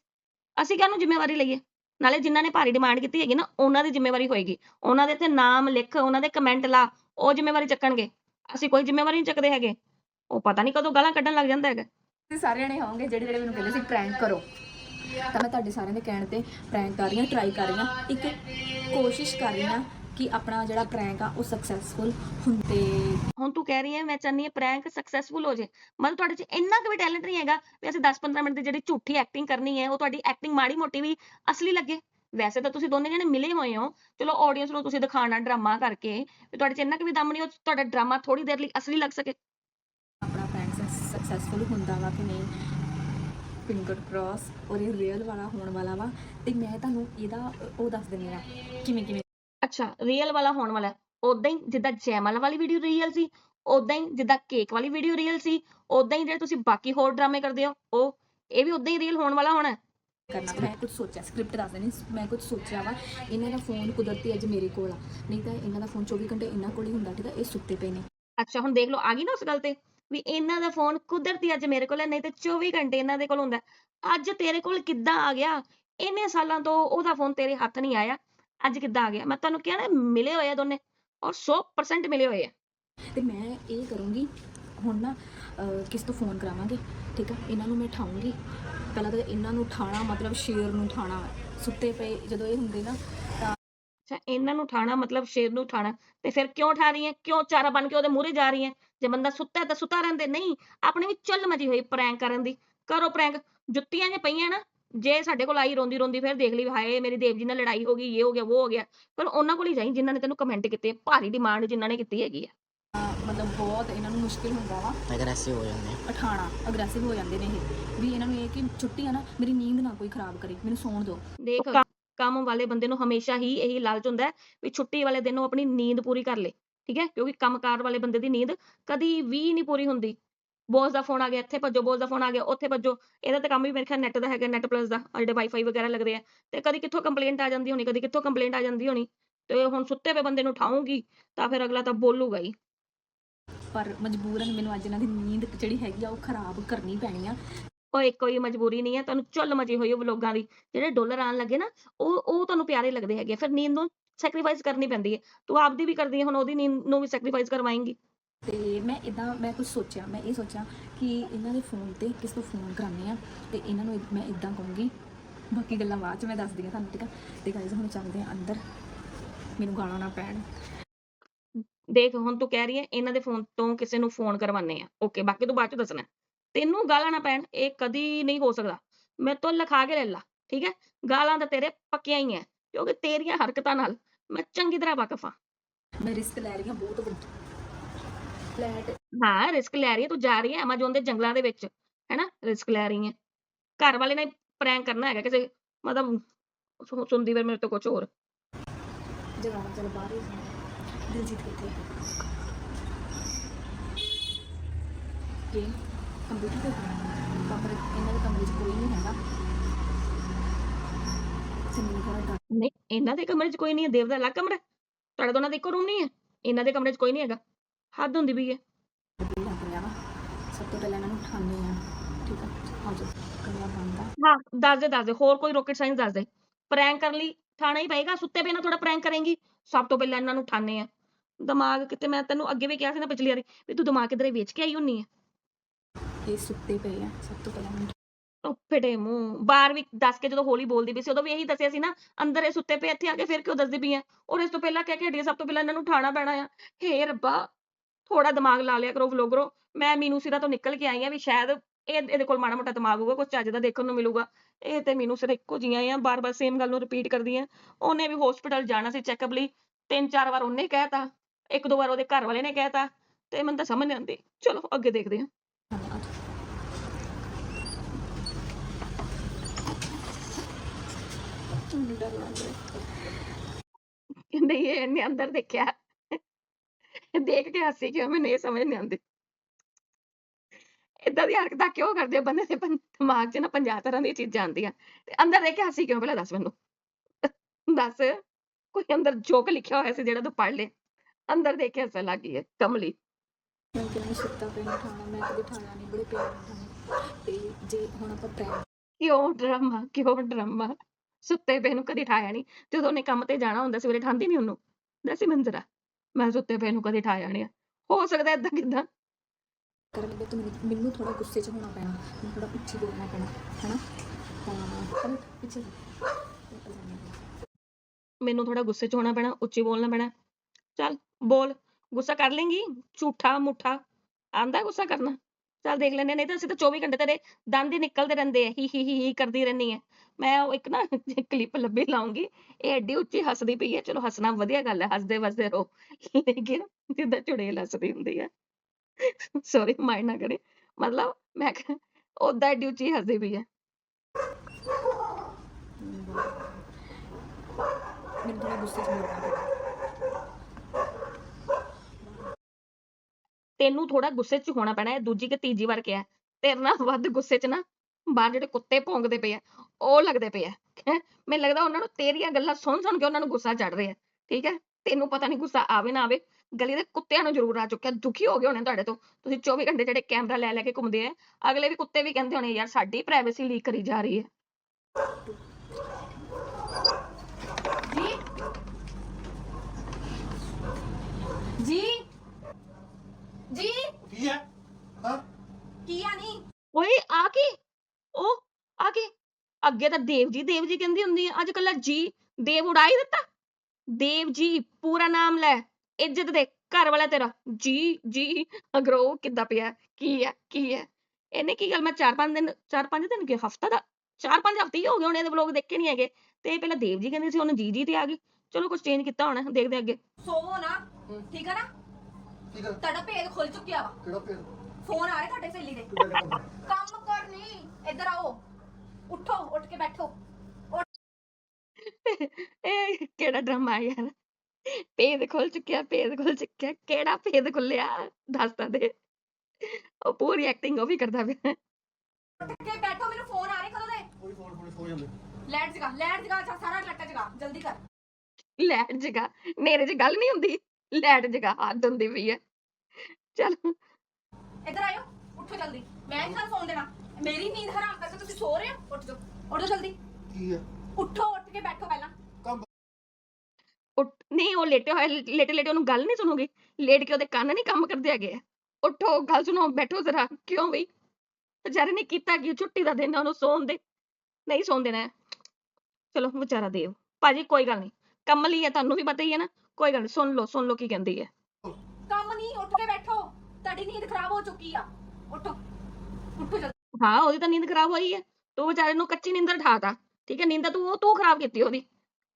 Speaker 2: ਅਸੀਂ ਕਾਹਨੂੰ ਜ਼ਿੰਮੇਵਾਰੀ ਲਈਏ? ਨਾਲੇ ਜਿਨ੍ਹਾਂ ਨੇ ਭਾਰੀ ਡਿਮਾਂਡ ਕੀਤੀ ਹੈਗੀ ਨਾ ਉਹਨਾਂ ਦੀ ਜ਼ਿੰਮੇਵਾਰੀ ਹੋਏਗੀ। ਉਹਨਾਂ ਦੇ ਤੇ ਨਾਮ ਲਿਖ ਉਹਨਾਂ ਦੇ ਕਮੈਂਟ ਲਾ ਉਹ ਜ਼ਿੰਮੇਵਾਰੀ ਚੱਕਣਗੇ। ਅਸੀਂ ਕੋਈ ਜ਼ਿੰਮੇਵਾਰੀ ਨਹੀਂ ਚੱਕਦੇ ਹੈਗੇ। ਉਹ ਪਤਾ ਨਹੀਂ ਕਦੋਂ ਗਾਲਾਂ ਕੱਢਣ ਲੱਗ ਜਾਂਦਾ ਹੈਗਾ।
Speaker 3: ਤੁਸੀਂ ਸਾਰੇ ਜਣੇ ਹੋਵੋਗੇ ਜਿਹੜੇ ਜਿਹੜੇ ਮੈਨੂੰ ਕਹਿੰਦੇ ਸੀ ਪ੍ਰੈਂਕ ਕਰੋ। ਤਾਂ ਮੈਂ ਤੁਹਾਡੇ ਸਾਰਿਆਂ ਦੇ ਕਹਿਣ ਤੇ ਪ੍ਰੈਂਕ ਕਰ ਰਹੀ ਹਾਂ ਟਰਾਈ ਕਰ ਰਹੀ ਹਾਂ। ਇੱਕ ਕੋਸ਼ਿਸ਼ ਕਰ ਰਹੀ ਹਾਂ ਕਿ ਆਪਣਾ ਜਿਹੜਾ ਪ੍ਰੈਂਕ ਆ ਉਹ ਸਕਸੈਸਫੁਲ ਹੁੰਦੇ।
Speaker 2: ਹੁਣ ਤੂੰ ਕਹਿ ਰਹੀ ਹੈ ਮੈਂ ਚਾਹੁੰਦੀ ਹਾਂ ਪ੍ਰੈਂਕ ਸਕਸੈਸਫੁਲ ਹੋ ਜੇ। ਮਤਲਬ ਤੁਹਾਡੇ 'ਚ ਇੰਨਾ ਕੁ ਵੀ ਟੈਲੈਂਟ ਨਹੀਂ ਹੈਗਾ ਵੀ ਅਸੀਂ 10-15 ਮਿੰਟ ਦੀ ਜਿਹੜੀ ਝੂਠੀ ਐਕਟਿੰਗ ਕਰਨੀ ਹੈ ਉਹ ਤੁਹਾਡੀ ਐਕਟਿੰਗ ਮਾੜੀ ਮੋਟੀ ਵੀ ਅਸਲੀ ਲੱਗੇ। ਵੈਸੇ ਤਾਂ ਤੁਸੀਂ ਦੋਨੇ ਜਣੇ ਮਿਲੇ ਹੋਏ ਹੋ। ਚਲੋ ਆਡੀਅנס ਨੂੰ ਤੁਸੀਂ ਦਿਖਾਣਾ ਡਰਾਮਾ ਕਰਕੇ। ਵੀ ਤੁਹਾਡੇ 'ਚ ਇੰਨਾ ਕੁ ਵੀ ਦਮ ਨਹੀਂ ਉਹ ਤੁਹਾਡਾ ਡਰਾਮਾ ਥੋੜੀ ਦੇਰ ਲਈ ਅਸਲੀ ਲੱਗ ਸਕੇ।
Speaker 3: ਆਪਣਾ ਪ੍ਰੈਂਕ ਸਕਸੈਸਫੁਲ ਹੁੰਦਾ ਵਾ ਕਿ ਨਹੀਂ ਫਿੰਗਰ ਕ੍ਰਾਸ ਔਰ ਇਹ ਰੀਅਲ ਵਾਲਾ ਹੋਣ ਵਾਲਾ ਵਾ। ਤੇ ਮੈਂ ਤੁਹਾਨੂੰ ਇਹਦਾ ਉਹ ਦੱਸ ਦਿੰਦੀ ਆ ਕਿਵੇਂ ਕਿਵੇਂ?
Speaker 2: ਅੱਛਾ ਰੀਅਲ ਵਾਲਾ ਹੋਣ ਵਾਲਾ। ਉਦਾਂ ਹੀ ਜਿੱਦਾਂ ਜੈਮਲ ਵਾਲੀ ਵੀਡੀਓ ਰੀਅਲ ਸੀ ਉਦਾਂ ਹੀ ਜਿੱਦਾਂ ਕੇਕ ਵਾਲੀ ਵੀਡੀਓ ਰੀਅਲ ਸੀ ਉਦਾਂ ਹੀ ਜਿਹੜੇ ਤੁਸੀਂ ਬਾਕੀ ਹੋਰ ਡਰਾਮੇ ਕਰਦੇ ਹੋ ਉਹ ਇਹ ਵੀ ਉਦਾਂ ਹੀ ਰੀਅਲ ਹੋਣ ਵਾਲਾ ਹੋਣਾ।
Speaker 3: ਕਰਨਾ। ਮੈਂ ਕੁਝ ਸੋਚਿਆ ਸਕ੍ਰਿਪਟ ਦੱਸ ਦੇਣੀ ਮੈਂ ਕੁਝ ਸੋਚਿਆ ਵਾ ਇਹਨਾਂ ਦਾ ਫੋਨ ਕੁਦਰਤੀ ਅੱਜ ਮੇਰੇ ਕੋਲ ਆ। ਨਹੀਂ ਤਾਂ ਇਹਨਾਂ ਦਾ ਫੋਨ 24 ਘੰਟੇ ਇਹਨਾਂ ਕੋਲ ਹੀ ਹੁੰਦਾ ਠੀਕ ਆ ਇਹ ਸੁੱਤੇ ਪਏ ਨੇ।
Speaker 2: ਅੱਛਾ ਹੁਣ ਦੇਖ ਲਓ ਆ ਗਈ ਨਾ ਉਸ ਗੱਲ ਤੇ ਵੀ ਇਹਨਾਂ ਦਾ ਫੋਨ ਕੁਦਰਤੀ ਅੱਜ ਮੇਰੇ ਕੋਲ ਹੈ ਨਹੀਂ ਤੇ 24 ਘੰਟੇ ਇਹਨਾਂ ਦੇ ਕੋਲ ਹੁੰਦਾ। ਅੱਜ ਤੇਰੇ ਕੋਲ ਕਿੱਦਾਂ ਆ ਗਿਆ? ਇੰਨੇ ਸਾਲਾਂ ਤੋਂ ਉਹਦਾ ਫੋਨ ਤੇਰੇ ਹੱਥ ਨਹੀਂ ਆਇਆ। ਅੱਜ ਕਿੱਦਾਂ ਆ ਗਿਆ? ਮੈਂ ਤੁਹਾਨੂੰ ਕਿਹਾ ਨਾ ਮਿਲੇ ਹੋਏ ਆ ਦੋਨੇ ਔਰ 100% ਮਿਲੇ ਹੋਏ ਆ।
Speaker 3: ਤੇ ਮੈਂ ਇਹ ਕਰੂੰਗੀ ਹੁਣ ਨਾ ਕਿਸ ਤੋਂ ਫੋਨ ਕਰਾਵਾਂਗੇ? ਠੀਕ ਆ? ਇਹਨਾਂ ਨੂੰ ਮੈਂ ਠਾਉਂਗੀ। ਪਹਿਲਾਂ ਤਾਂ ਇਹਨਾਂ ਨੂੰ ਠਾਣਾ, ਮਤਲਬ ਸ਼ੇਰ ਨੂੰ ਠਾਣਾ ਸੁੱਤੇ ਪਏ ਜਦੋਂ ਇਹ ਹੁੰਦੇ ਨਾ, ਤਾਂ
Speaker 2: ਅੱਛਾ, ਇਹਨਾਂ ਨੂੰ ਠਾਣਾ, ਮਤਲਬ ਸ਼ੇਰ ਨੂੰ ਠਾਣਾ। ਤੇ ਫਿਰ ਕਿਉਂ ਠਾ ਰਹੀ ਹੈ? ਕਿਉਂ ਚਾਰਾ ਬਣ ਕੇ ਉਹਦੇ ਮੂਹਰੇ ਜਾ ਰਹੀ ਹੈ? ਜੇ ਬੰਦਾ ਸੁੱਤਾ ਹੈ ਤਾਂ ਸੁੱਤਾ ਰਹਿੰਦੇ। ਨਹੀਂ, ਆਪਣੇ ਵੀ ਚੁੱਲ ਮਜੀ ਹੋਈ ਪ੍ਰੈਂਕ ਕਰਨ ਦੀ। ਕਰੋ ਪ੍ਰੈਂਕ। ਜੁੱਤੀਆਂ ਜੇ ਪਈਆਂ ਨਾ, ਜੇ ਸਾਡੇ ਕੋਲ ਆਈ ਰੋਂਦੀ ਰੋਂਦੀ, ਫਿਰ ਦੇਖ ਲਈ ਹਾਏ, ਮੇਰੀ ਦੇਵ ਜੀ ਨਾਲ ਲੜਾਈ ਹੋ ਗਈ, ਇਹ ਹੋ ਗਿਆ, ਉਹ ਹੋ ਗਿਆ। ਪਰ ਉਹਨਾਂ ਕੋਲ ਹੀ ਜਾਈ, ਜਿਨ੍ਹਾਂ ਨੇ ਤੈਨੂੰ ਕਮੈਂਟ ਕੀਤੇ, ਭਾਰੀ ਡਿਮਾਂਡ ਜਿਨ੍ਹਾਂ ਨੇ ਕੀਤੀ ਹੈਗੀ ਆ।
Speaker 3: ਮਤਲਬ ਬਹੁਤ ਇਹਨਾਂ ਨੂੰ ਮੁਸ਼ਕਿਲ ਹੁੰਦਾ ਵਾ।
Speaker 4: ਐਗਰੈਸਿਵ ਹੋ ਜਾਂਦੇ ਆ।
Speaker 3: ਉਠਾਣਾ ਅਗਰੈਸਿਵ ਹੋ ਜਾਂਦੇ ਨੇ ਇਹ। ਵੀ ਇਹਨਾਂ ਨੂੰ ਇਹ ਕਿ ਛੁੱਟੀ ਆ ਨਾ ਮੇਰੀ ਨੀਂਦ ਨਾ ਕੋਈ ਖਰਾਬ ਕਰੇ ਮੈਨੂੰ ਸੌਣ ਦਿਓ।
Speaker 2: ਦੇਖ ਕੰਮ ਵਾਲੇ ਬੰਦੇ ਨੂੰ ਹਮੇਸ਼ਾ ਹੀ ਇਹੀ ਲਾਲਚ ਹੁੰਦਾ ਹੈ ਵੀ ਛੁੱਟੀ ਵਾਲੇ ਦਿਨ ਉਹ ਆਪਣੀ ਨੀਂਦ ਪੂਰੀ ਕਰ ਲੇ ਠੀਕ ਹੈ? ਕਿਉਂਕਿ ਕੰਮਕਾਰ ਵਾਲੇ ਬੰਦੇ ਦੀ ਨੀਂਦ ਕਦੀ ਵੀ ਨਹੀਂ ਪੂਰੀ ਹੁੰਦੀ। ਬੌਸ ਦਾ ਫੋਨ ਆ ਗਿਆ ਇੱਥੇ ਭੱਜੋ ਬੌਸ ਦਾ ਫੋਨ ਆ ਗਿਆ ਉੱਥੇ ਭੱਜੋ। ਇਹਦਾ ਤਾਂ ਕੰਮ ਵੀ ਮੇਰੇ ਖਿਆਲ ਨੈਟ ਦਾ ਹੈਗਾ ਨੈਟ ਪਲੱਸ ਦਾ ਜਿਹੜੇ ਵਾਈਫਾਈ ਵਗੈਰਾ ਲੱਗਦੇ ਆ। ਤੇ ਕਦੀ ਕਿੱਥੋਂ ਕੰਪਲੇਂਟ ਆ ਜਾਂਦੀ ਹੋਣੀ ਕਦੀ ਕਿੱਥੋਂ ਕੰਪਲੇਂਟ ਆ ਜਾਂਦੀ ਹੋਣੀ। ਤੇ ਹੁਣ ਸੁੱਤੇ ਪਏ ਬੰਦੇ ਨੂੰ ਉਠਾਉਂਗੀ ਤਾਂ ਫਿਰ ਅਗਲਾ ਤਾਂ ਬੋਲੂਗਾ ਹੀ।
Speaker 3: ਪਰ ਮਜਬੂਰਨ ਮੈਨੂੰ ਅੱਜ ਇਹਨਾਂ ਦੀ ਨੀਂਦ ਜਿਹੜੀ ਹੈਗੀ ਆ ਉਹ ਖਰਾਬ ਕਰਨੀ ਪੈਣੀ ਆ।
Speaker 2: ਇੱਕ ਕੋਈ ਮਜਬੂਰੀ ਨਹੀਂ ਹੈ ਤੁਹਾਨੂੰ ਚੁੱਲ ਮਚੀ ਹੋਈ ਵਲੋਗਾਂ ਦੀ। ਜਿਹੜੇ ਡਾਲਰ ਆਣ ਲੱਗੇ ਨਾ ਉਹ ਉਹ ਤੁਹਾਨੂੰ ਪਿਆਰੇ ਲੱਗਦੇ ਹੈਗੇ। ਫਿਰ ਨੀਂਦ ਨੂੰ ਸੈਕਰੀਫਾਈਸ ਕਰਨੀ ਪੈਂਦੀ ਹੈ ਤੂੰ ਆਪਦੀ ਵੀ ਕਰਦੀ ਹੈ ਹੁਣ ਉਹਦੀ ਨੀਂਦ ਨੂੰ ਵੀ ਸੈਕਰੀਫਾਈਸ ਕਰਵਾਏਂਗੀ।
Speaker 3: ਤੇ ਮੈਂ ਇਦਾਂ ਮੈਂ ਕੁਝ ਸੋਚਿਆ ਮੈਂ ਇਹ ਸੋਚਿਆ ਕਿ ਇਹਨਾਂ ਦੇ ਫੋਨ ਤੇ ਕਿਸ ਤੋਂ ਫੋਨ ਕਰਾਉਂਦੇ ਆ ਤੇ ਇਹਨਾਂ ਨੂੰ ਮੈਂ ਇਦਾਂ ਕਹੂੰਗੀ ਬਾਕੀ ਗੱਲਾਂ ਬਾਅਦ ਚ ਮੈਂ ਦੱਸਦੀ ਹਾਂ ਤੁਹਾਨੂੰ ਠੀਕ ਆ? ਤੇ ਗਾਇਜ਼ ਹੁਣ ਚੱਲਦੇ ਆ ਅੰਦਰ। ਮੈਨੂੰ ਗਾਲਾਂ ਨਾ ਪੈਣ।
Speaker 2: ਦੇਖ ਹੁਣ ਤੂੰ ਕਹਿ ਰਹੀ ਹੈ ਇਹਨਾਂ ਦੇ ਫੋਨ ਤੋਂ ਕਿਸੇ ਨੂੰ ਫੋਨ ਕਰਵਾਨੇ ਆ ਓਕੇ ਬਾਕੀ ਤੂੰ ਬਾਅਦ ਚ ਦੱਸਣਾ। ਤੈਨੂੰ ਗਾਲਾਂ ਨਾ ਪੈਣ ਇਹ ਕਦੀ ਨਹੀਂ ਹੋ ਸਕਦਾ। ਮੈਂ ਤੋਂ ਲਿਖਾ ਕੇ ਲੈ ਲਾ ਠੀਕ ਹੈ? ਗਾਲਾਂ ਤਾਂ ਤੇਰੇ ਪੱਕੀਆਂ ਹੀ ਹੈ ਕਿਉਂਕਿ ਤੇਰੀਆਂ ਹਰਕਤਾਂ ਨਾਲ ਮੈਂ ਚੰਗੀ ਤਰ੍ਹਾਂ ਵਾਕਿਫ ਹਾਂ।
Speaker 3: ਮੈਂ ਰਿਸਕ ਲੈ ਰਹੀ ਹਾਂ ਬਹੁਤ ਵੱਡਾ। ਫਲੈਟ
Speaker 2: ਹਾਂ ਰਿਸਕ ਲੈ ਰਹੀ ਹੈ ਤੂੰ ਜਾ ਰਹੀ ਹੈ Amazon ਦੇ ਜੰਗਲਾਂ ਦੇ ਵਿੱਚ ਹੈਨਾ? ਰਿਸਕ ਲੈ ਰਹੀ ਹੈ। ਘਰ ਵਾਲੇ ਨੇ ਪ੍ਰੈਂਕ ਕਰਨਾ ਹੈਗਾ ਕਿਸੇ ਮਤਲਬ ਸੁਣਦੀ ਫਿਰ ਮੇਰੇ ਤੋਂ ਕੁਝ ਹੋਰ।
Speaker 3: ਜਗਾਣਾ ਚਲ ਬਾਹਰ ਹੀ। ਦਿਲਜੀਤ ਕਿੱਥੇ ਗੇਮ ਕੰਪਿਊਟਰ ਤੇ ਕਮਰੇ ਇਹਨਾਂ ਦੇ ਕਮਰੇ 'ਚ ਕੋਈ ਨਹੀਂ ਹੈਗਾ। ਸਿੰਮੀ ਘਰ ਦਾ
Speaker 2: ਨਹੀਂ ਇਹਨਾਂ ਦੇ ਕਮਰੇ 'ਚ ਕੋਈ ਨਹੀਂ ਹੈ ਦੇਵ ਦਾ ਅਲੱਗ ਕਮਰਾ ਹੈ। ਤੁਹਾਡਾ ਦੋਨਾਂ ਦਾ ਇੱਕੋ ਰੂਮ ਨਹੀਂ ਹੈ। ਇਹਨਾਂ ਦੇ ਕਮਰੇ 'ਚ ਕੋਈ ਨਹੀਂ ਹੈਗਾ। ਹੱਦ ਹੁੰਦੀ ਵੀ ਹੈ।
Speaker 3: ਸਭ ਤੋਂ ਪਹਿਲਾਂ ਇਹਨਾਂ ਨੂੰ ਉਠਾਉਂਦੇ ਆ ਠੀਕ ਆ? ਆ ਜਾਓ ਕਮਰਾ ਬੰਦ ਆ।
Speaker 2: ਹਾਂ ਦੱਸ ਦੇ ਦੱਸ ਦੇ। ਹੋਰ ਕੋਈ ਰੋਕਟ ਸਾਇੰਸ ਦੱਸ ਦੇ। ਪ੍ਰੈਂਕ ਕਰਨ ਲਈ ਠਾਣਾ ਹੀ ਪਏਗਾ। ਸੁੱਤੇ ਪਏ ਨਾ ਥੋੜਾ ਪ੍ਰੈਂਕ ਕਰੇਂਗੀ। ਸਭ ਤੋਂ ਪਹਿਲਾਂ ਇਹਨਾਂ ਨੂੰ ਠਾਣੇ ਆ ਦਿਮਾਗ ਕਿਤੇ ਮੈਂ ਤੈਨੂੰ ਅੱਗੇ ਵੀ ਕਿਹਾ ਸੀ ਨਾ ਪਿਛਲੀ ਵਾਰੀ ਵੀ ਤੂੰ ਦਿਮਾਗ ਕਿਧਰੇ ਵੇਚ ਕੇ ਆਈ ਹੁੰਨੀ ਹੈ
Speaker 3: ਇਹ ਸੁੱਤੇ ਪਏ ਆ ਸਭ ਤੋਂ ਪਹਿਲਾਂ
Speaker 2: ਉਹ ਫਿਟੇ ਮੂੰਹ ਬਾਹਰ ਵੀ ਦੱਸ ਕੇ ਜਦੋਂ ਹੋਲੀ ਬੋਲਦੀ ਪਈ ਸੀ ਉਦੋਂ ਵੀ ਇਹੀ ਦੱਸਿਆ ਸੀ ਨਾ ਅੰਦਰ ਇਹ ਸੁੱਤੇ ਪਏ ਇੱਥੇ ਆ ਕੇ ਫਿਰ ਕਿਉਂ ਦੱਸਦੀ ਪਈ ਆ? ਔਰ ਇਸ ਤੋਂ ਪਹਿਲਾਂ ਕਹਿ ਕੇ ਹਟੀ ਸਭ ਤੋਂ ਪਹਿਲਾਂ ਇਹਨਾਂ ਨੂੰ ਠਾਣਾ ਪੈਣਾ ਆ। ਹੇ ਰੱਬਾ ਥੋੜਾ ਦਿਮਾਗ ਲਾ ਲਿਆ ਕਰੋ ਵਲੋਗਰੋ। ਮੈਂ ਮੀਨੂ ਸਿਰਾ ਤੋਂ ਨਿਕਲ ਕੇ ਆਈ ਆ ਵੀ ਸ਼ਾਇਦ ਇਹ ਇਹਦੇ ਕੋਲ ਮਾੜਾ ਮੋਟਾ ਦਿਮਾਗ ਹੋਊਗਾ ਕੁਝ ਚੱਜ ਦਾ ਦੇਖਣ ਨੂੰ ਮਿਲੂਗਾ। ਇਹ ਤੇ ਮੀਨੂ ਸਿਰਾ ਇੱਕੋ ਜੀਆਂ ਆ ਬਾਰ-ਬਾਰ ਸੇਮ ਗੱਲ ਨੂੰ ਰਿਪੀਟ ਕਰਦੀ ਆ। ਉਹਨੇ ਵੀ ਹਸਪੀਟਲ ਜਾਣਾ ਸੀ ਚੈੱਕਅਪ ਲਈ ਤਿੰਨ ਚਾਰ ਵਾਰ ਉਹਨੇ ਕਹਿਤਾ ਇੱਕ ਦੋ ਵਾਰ ਉਹਦੇ ਘਰ ਵਾਲੇ ਨੇ ਕਹਿਤਾ ਤੇ ਮੈਨੂੰ ਤਾਂ ਸਮਝ ਨਹੀਂ ਆਉਂਦੀ। ਚਲੋ ਅੱਗੇ ਦੇਖਦੇ ਹਾਂ। ਕਹਿੰਦੇ ਇਹ ਇਹਨੇ ਅੰਦਰ ਦੇਖਿਆ। ਦੇਖ ਕੇ ਹੱਸੀ ਕਿਉਂ? ਮੈਨੂੰ ਇਹ ਸਮਝ ਨਹੀਂ ਆਉਂਦੀ। ਇਦਾਂ ਦੀ ਹਰਕਤਾਂ ਕਿਉਂ ਕਰਦੇ ਬੰਦੇ ਦੇ ਦਿਮਾਗ 'ਚ ਨਾ 50 ਤਰ੍ਹਾਂ ਦੀਆਂ ਚੀਜ਼ਾਂ ਆਉਂਦੀਆਂ। ਤੇ ਅੰਦਰ ਦੇਖ ਕੇ ਹੱਸੀ ਕਿਉਂ? ਪਹਿਲਾਂ ਦੱਸ ਮੈਨੂੰ। ਦੱਸ। ਕੋਈ ਅੰਦਰ ਜੋਕ ਲਿਖਿਆ ਹੋਇਆ ਸੀ ਜਿਹੜਾ ਤੂੰ ਪੜ੍ਹ ਲੈ। ਅੰਦਰ ਦੇਖ ਕੇ ਹੱਸਣ ਲੱਗ ਗਈ ਹੈ ਕਮਲੀ।
Speaker 3: ਮੈਂ ਕਿਹਾ ਸੁੱਤਾ ਪਿਆ ਨਹੀਂ ਠਾਣਾ ਮੈਂ ਕਦੇ ਠਾਣਾ ਨਹੀਂ ਬੜੇ ਪਿਆਰ ਨਾਲ ਠਾਣਾ। ਤੇ ਜੇ ਹੁਣ ਆਪਾਂ ਪ੍ਰੈਂਕ
Speaker 2: ਕਿਉਂ ਡਰਾਮਾ ਕਿਉਂ ਡਰਾਮਾ? ਸੁੱਤੇ ਪਏ ਨੂੰ ਕਦੀ ਠਾਇਆ ਨਹੀਂ ਜਦੋਂ ਉਹਨੇ ਕੰਮ ਤੇ ਜਾਣਾ ਹੁੰਦਾ ਸਵੇਰੇ ਠਾਂਦੀ ਨਹੀਂ ਉਹਨੂੰ। ਦੱਸੀ ਮੈਨੂੰ ਜ਼ਰਾ ਮੈਂ ਸੁੱਤੇ ਪਏ ਨੂੰ ਕਦੀ ਠਾਇਆ ਨਹੀਂ ਹੋ ਸਕਦਾ ਏਦਾਂ ਕਿਦਾਂ?
Speaker 3: ਕਰਨ ਲੱਗੇ ਤਾਂ ਮੈਨੂੰ ਮੈਨੂੰ ਥੋੜਾ ਗੁੱਸੇ 'ਚ ਹੋਣਾ ਪੈਣਾ ਮੈਨੂੰ ਥੋੜਾ ਉੱਚੀ ਬੋਲਣਾ ਪੈਣਾ ਹੈਨਾ? ਤਾਂ ਪਿੱਛੇ।
Speaker 2: ਮੈਨੂੰ ਥੋੜਾ ਗੁੱਸੇ 'ਚ ਹੋਣਾ ਪੈਣਾ ਉੱਚੀ ਬੋਲਣਾ ਪੈਣਾ। ਚੱਲ ਬੋਲ ਗੁੱਸਾ ਕਰ ਲੇਂਗੀ ਝੂਠਾ ਮੁੱਠਾ? ਆਂਦਾ ਗੁੱਸਾ ਕਰਨਾ। ਚੱਲ ਦੇਖ ਲੈਂਦੇ ਹਾਂ, ਨਹੀਂ ਤਾਂ ਅਸੀਂ ਤਾਂ 24 ਘੰਟੇ ਤੇਰੇ ਦੰਦ ਹੀ ਨਿਕਲਦੇ ਰਹਿੰਦੇ ਆ ਹੀ ਹੀ ਹੀ ਕਰਦੀ ਰਹਿੰਦੀ ਹੈ ਮੈਂ ਉਹ ਇੱਕ ਨਾ ਕਲਿੱਪ ਲੱਭੀ ਲਾਉਂਗੀ ਇਹ ਐਡੀ ਉੱਚੀ ਹੱਸਦੀ ਪਈ ਹੈ ਚਲੋ ਹੱਸਣਾ ਵਧੀਆ ਗੱਲ ਹੈ ਹੱਸਦੇ ਵਸਦੇ ਰਹੋ। ਲੇਕਿਨ ਜਿੱਦਾਂ ਚੁੜੇਲ ਹੱਸਦੀ ਹੁੰਦੀ ਹੈ ਸੌਰੀ ਮਾਈਂਡ ਨਾ ਕਰੇ। ਮਤਲਬ ਮੈਂ ਓਦਾਂ ਐਡੀ ਉੱਚੀ ਹੱਸਦੀ ਪਈ ਹੈ
Speaker 3: ਮੈਨੂੰ ਥੋੜਾ ਗੁੱਸੇ 'ਚ ਬੋਲਣਾ ਪੈਣਾ।
Speaker 2: ਤੈਨੂੰ ਥੋੜਾ ਗੁੱਸੇ 'ਚ ਹੋਣਾ ਪੈਣਾ ਹੈ ਦੂਜੀ ਕਿ ਤੀਜੀ ਵਾਰ ਕਿਹਾ। ਤੇਰੇ ਨਾਲ ਵੱਧ ਗੁੱਸੇ 'ਚ ਨਾ ਬਾਹਰ ਜਿਹੜੇ ਕੁੱਤੇ ਭੌਂਕਦੇ ਪਏ ਆ, ਉਹ ਲੱਗਦੇ ਪਏ ਆ। ਮੈਨੂੰ ਲੱਗਦਾ ਉਹਨਾਂ ਨੂੰ ਤੇਰੀਆਂ ਗੱਲਾਂ ਸੁਣ ਸੁਣ ਕੇ ਉਹਨਾਂ ਨੂੰ ਗੁੱਸਾ ਚੜ ਰਿਹਾ। ਠੀਕ ਹੈ? ਤੈਨੂੰ ਪਤਾ ਨਹੀਂ ਗੁੱਸਾ ਆਵੇ ਨਾ ਆਵੇ, ਗਲੀ ਦੇ ਕੁੱਤਿਆਂ ਨੂੰ ਜ਼ਰੂਰ ਆ ਚੁੱਕਿਆ, ਦੁਖੀ ਹੋ ਗਏ ਹੋਣੇ ਤੁਹਾਡੇ ਤੋਂ। ਤੁਸੀਂ 24 ਘੰਟੇ ਜਿਹੜੇ ਕੈਮਰਾ ਲੈ ਲੈ ਕੇ ਘੁੰਮਦੇ ਆ, ਅਗਲੇ ਵੀ ਕੁੱਤੇ ਵੀ ਕਹਿੰਦੇ ਹੋਣੇ, ਯਾਰ ਸਾਡੀ ਪ੍ਰਾਈਵੇਸੀ ਲੀਕ ਕਰੀ ਜਾ ਰਹੀ ਹੈ।
Speaker 5: ਜੀ? ਜੀ?
Speaker 6: ਕੀ ਹੈ? ਹਾਂ?
Speaker 5: ਕੀ ਆ ਨਹੀਂ
Speaker 2: ਓਏ ਆ ਕੀ? ਉਹ ਆ ਕੀ? ਅੱਗੇ ਤਾਂ ਦੇਵ ਜੀ ਦੇਵ ਜੀ ਕਹਿੰਦੀ ਹੁੰਦੀ ਆ ਅੱਜ ਕੱਲ੍ਹ ਜੀ ਦੇਵ ਉਡਾ ਹੀ ਦਿੱਤਾ। ਦੇਵ ਜੀ ਪੂਰਾ ਨਾਮ ਲੈ ਇੱਜ਼ਤ ਦੇ ਘਰ ਵਾਲਾ ਤੇਰਾ। ਜੀ ਜੀ ਅਗਰੋ ਕਿੱਦਾਂ ਪਿਆ? ਕੀ ਹੈ ਕੀ ਹੈ? ਇਹਨੇ ਕੀ ਗੱਲ ਮੈਂ ਚਾਰ ਪੰਜ ਦਿਨ ਚਾਰ ਪੰਜ ਦਿਨ ਕਿ ਹਫਤਾ ਦਾ? ਚਾਰ ਪੰਜ ਹਫ਼ਤੇ ਹੀ ਹੋ ਗਏ ਹੋਣੇ ਇਹਦੇ ਵਲੋਗ ਦੇਖੇ ਨਹੀਂ ਹੈਗੇ। ਤੇ ਇਹ ਪਹਿਲਾਂ ਦੇਵ ਜੀ ਕਹਿੰਦੀ ਸੀ ਉਹਨੂੰ ਜੀ ਜੀ ਤੇ ਆ ਗਈ। ਚਲੋ ਕੁਝ ਚੇਂਜ ਕੀਤਾ ਹੋਣਾ ਦੇਖਦੇ ਅੱਗੇ।
Speaker 5: ਸੋਵੋ ਨਾ। ਠੀਕ ਆ ਨਾ?
Speaker 6: ਕੀ ਕਰ
Speaker 5: ਤੁਹਾਡਾ ਭੇਦ ਖੁੱਲ ਚੁੱਕਿਆ ਵਾ।
Speaker 6: ਕਿਹੜਾ ਪੇੜ
Speaker 5: ਫੋਨ ਆ ਰਿਹਾ ਤੁਹਾਡੇ ਸਹੇਲੀ ਦੇ।
Speaker 6: ਕਿਹੜਾ ਕੰਮ
Speaker 5: ਕੰਮ ਕਰ ਨਹੀਂ ਇੱਧਰ ਆਓ। ਉੱਠੋ ਉੱਠ ਕੇ ਬੈਠੋ।
Speaker 2: ਇਹ ਕਿਹੜਾ ਡਰਾਮਾ ਹੈ ਯਾਰ? ਭੇਦ ਖੁੱਲ ਚੁੱਕਿਆ ਭੇਦ ਖੁੱਲ ਚੁੱਕਿਆ। ਕਿਹੜਾ ਭੇਦ ਖੁੱਲਿਆ? ਦੱਸ ਤਾਂ ਦੇ। ਉਹ ਪੂਰੀ ਐਕਟਿੰਗ ਉਹ ਵੀ ਕਰਦਾ ਪਿਆ।
Speaker 5: ਉੱਠ ਕੇ ਬੈਠੋ ਮੈਨੂੰ ਫੋਨ ਆ ਰਿਹਾ ਕਦੋਂ ਦੇ?
Speaker 6: ਕੋਈ ਫੋਨ ਫੋਨ ਸੋ ਜਾਂਦੇ।
Speaker 5: ਲੈਟ ਜਗਾ ਲੈਟ ਜਗਾ ਜਾ ਸਾਰਾ ਲੱਟਾ ਜਗਾ। ਜਲਦੀ ਕਰ।
Speaker 2: ਲੈਟ ਜਗਾ ਨੇਰੇ 'ਚ ਗੱਲ ਨਹੀਂ ਹੁੰਦੀ। ਲੈਟ ਜਗਾ ਹੱਦ ਹੁੰਦੀ ਪਈ ਹੈ। ਚਲ।
Speaker 5: ਇੱਧਰ ਆਇਓ ਉੱਠੋ ਜਲਦੀ। ਮੈਂ ਨਹੀਂ ਫੋਨ ਦੇਣਾ। ਮੇਰੀ ਨੀਂਦ ਹਰਾਮ ਕਰਕੇ ਤੁਸੀਂ ਸੋ ਰਹੇ ਹੋ। ਉੱਠ ਜਾਓ। ਉੱਠ ਜਾਓ ਜਲਦੀ।
Speaker 6: ਕੀ ਹੈ
Speaker 5: ਉੱਠੋ ਉੱਠ ਕੇ ਬੈਠੋ ਪਹਿਲਾਂ।
Speaker 6: ਕੰਮ
Speaker 2: ਉੱਠ ਨਹੀਂ ਉਹ ਲੇਟੇ ਹੋਏ ਲੇਟੇ ਲੇਟੇ ਉਹਨੂੰ ਗੱਲ ਨਹੀਂ ਸੁਣੋਗੇ। ਲੇਟ ਕੇ ਉਹਦੇ ਕੰਨ ਨਹੀਂ ਕੰਮ ਕਰਦੇ ਹੈਗੇ। ਆ। ਉੱਠੋ ਗੱਲ ਸੁਣੋ ਬੈਠੋ ਜ਼ਰਾ। ਕਿਉਂ ਬਈ? ਵਿਚਾਰੇ ਨੇ ਕੀਤਾ ਕੀ? ਛੁੱਟੀ ਦਾ ਦਿਨ ਆ, ਉਹਨੂੰ ਸੌਣ ਦੇ। ਨਹੀਂ ਸੌਣ ਦੇਣਾ। ਹੈ। ਚਲੋ ਵਿਚਾਰਾ ਦੇਵ ਭਾਜੀ ਕੋਈ ਗੱਲ ਨਹੀਂ। ਕੰਮ ਲਈ ਹੈ ਤੁਹਾਨੂੰ ਵੀ ਪਤਾ ਹੀ ਹੈ ਨਾ। ਕੋਈ ਗੱਲ ਨੀ ਸੁਣ ਲਓ ਸੁਣ ਲਓ ਕੀ ਕਹਿੰਦੀ ਹੈ।
Speaker 5: ਕੰਮ ਨਹੀਂ ਉੱਠ ਕੇ ਬੈਠੋ। ਤੁਹਾਡੀ ਨੀਂਦ ਖਰਾਬ ਹੋ ਚੁੱਕੀ ਆ। ਉੱਠੋ ਉੱਠੋ ਜਲਦੀ।
Speaker 2: ਹਾਂ ਉਹਦੀ ਤਾਂ ਨੀਂਦ ਖਰਾਬ ਹੋਈ ਹੈ। ਤੂੰ ਵਿਚਾਰੇ ਨੂੰ ਕੱਚੀ ਨੀਂਦਰ ਠਾਤਾ ਠੀਕ ਹੈ ਨੀਂਦ ਤੂੰ ਉਹ ਤੂੰ ਖਰਾਬ ਕੀਤੀ ਉਹਦੀ।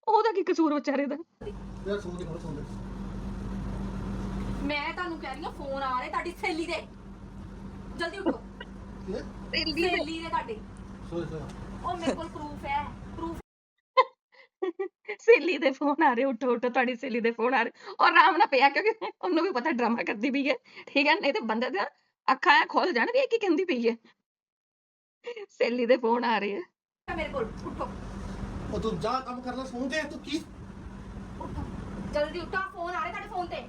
Speaker 2: ਉਹਦਾ ਕੀ ਕਸੂਰ ਵਿਚਾਰੇ ਦਾ?
Speaker 6: ਯਾਰ ਸੋ ਦੇ ਹੁਣ ਸੋ ਦੇ
Speaker 5: ਮੈਂ ਤੁਹਾਨੂੰ ਕਹਿ ਰਹੀ ਹਾਂ ਫੋਨ ਆ ਰਿਹਾ ਤੁਹਾਡੀ ਸਹੇਲੀ ਦੇ। ਜਲਦੀ ਉੱਠੋ।
Speaker 6: ਕੀ ਹੈ
Speaker 5: ਸਹੇਲੀ ਦੇ ਤੁਹਾਡੀ।
Speaker 6: ਸੋ ਸੋ
Speaker 5: ਉਹ ਮੇਰੇ ਕੋਲ ਪ੍ਰੂਫ ਹੈ। ਪ੍ਰੂਫ
Speaker 2: ਸਹੇਲੀ ਦੇ ਫੋਨ ਆ ਰਹੇ ਉੱਠੋ ਉੱਠੋ ਤੁਹਾਡੀ ਸਹੇਲੀ ਦੇ ਫੋਨ ਆ ਰਹੇ। ਔਰ ਆਰਾਮ ਨਾਲ ਪਿਆ ਕਿਉਂਕਿ ਉਹਨੂੰ ਵੀ ਪਤਾ ਡਰਾਮਾ ਕਰਦੀ ਪਈ ਹੈ। ਠੀਕ ਹੈ ਨਹੀਂ ਤੇ ਬੰਦੇ ਦੀਆਂ ਅੱਖਾਂ ਐਂ ਖੁੱਲ ਜਾਣ ਵੀ ਇਹ ਕੀ ਕਹਿੰਦੀ ਪਈ ਹੈ। ਸਹੇਲੀ ਦੇ ਫੋਨ ਆ ਰਹੇ
Speaker 5: ਹੈ। ਮੇਰੇ ਕੋਲ ਉੱਠੋ।
Speaker 6: ਉਹ ਤੂੰ ਜਾ ਕੰਮ ਕਰ ਲੈ ਸੌਂ ਦੇ ਤੂੰ ਕੀ?
Speaker 5: ਉੱਠੋ। ਜਲਦੀ ਉੱਠੋ ਫੋਨ ਆ ਰਿਹਾ ਤੁਹਾਡੇ ਫੋਨ ਤੇ।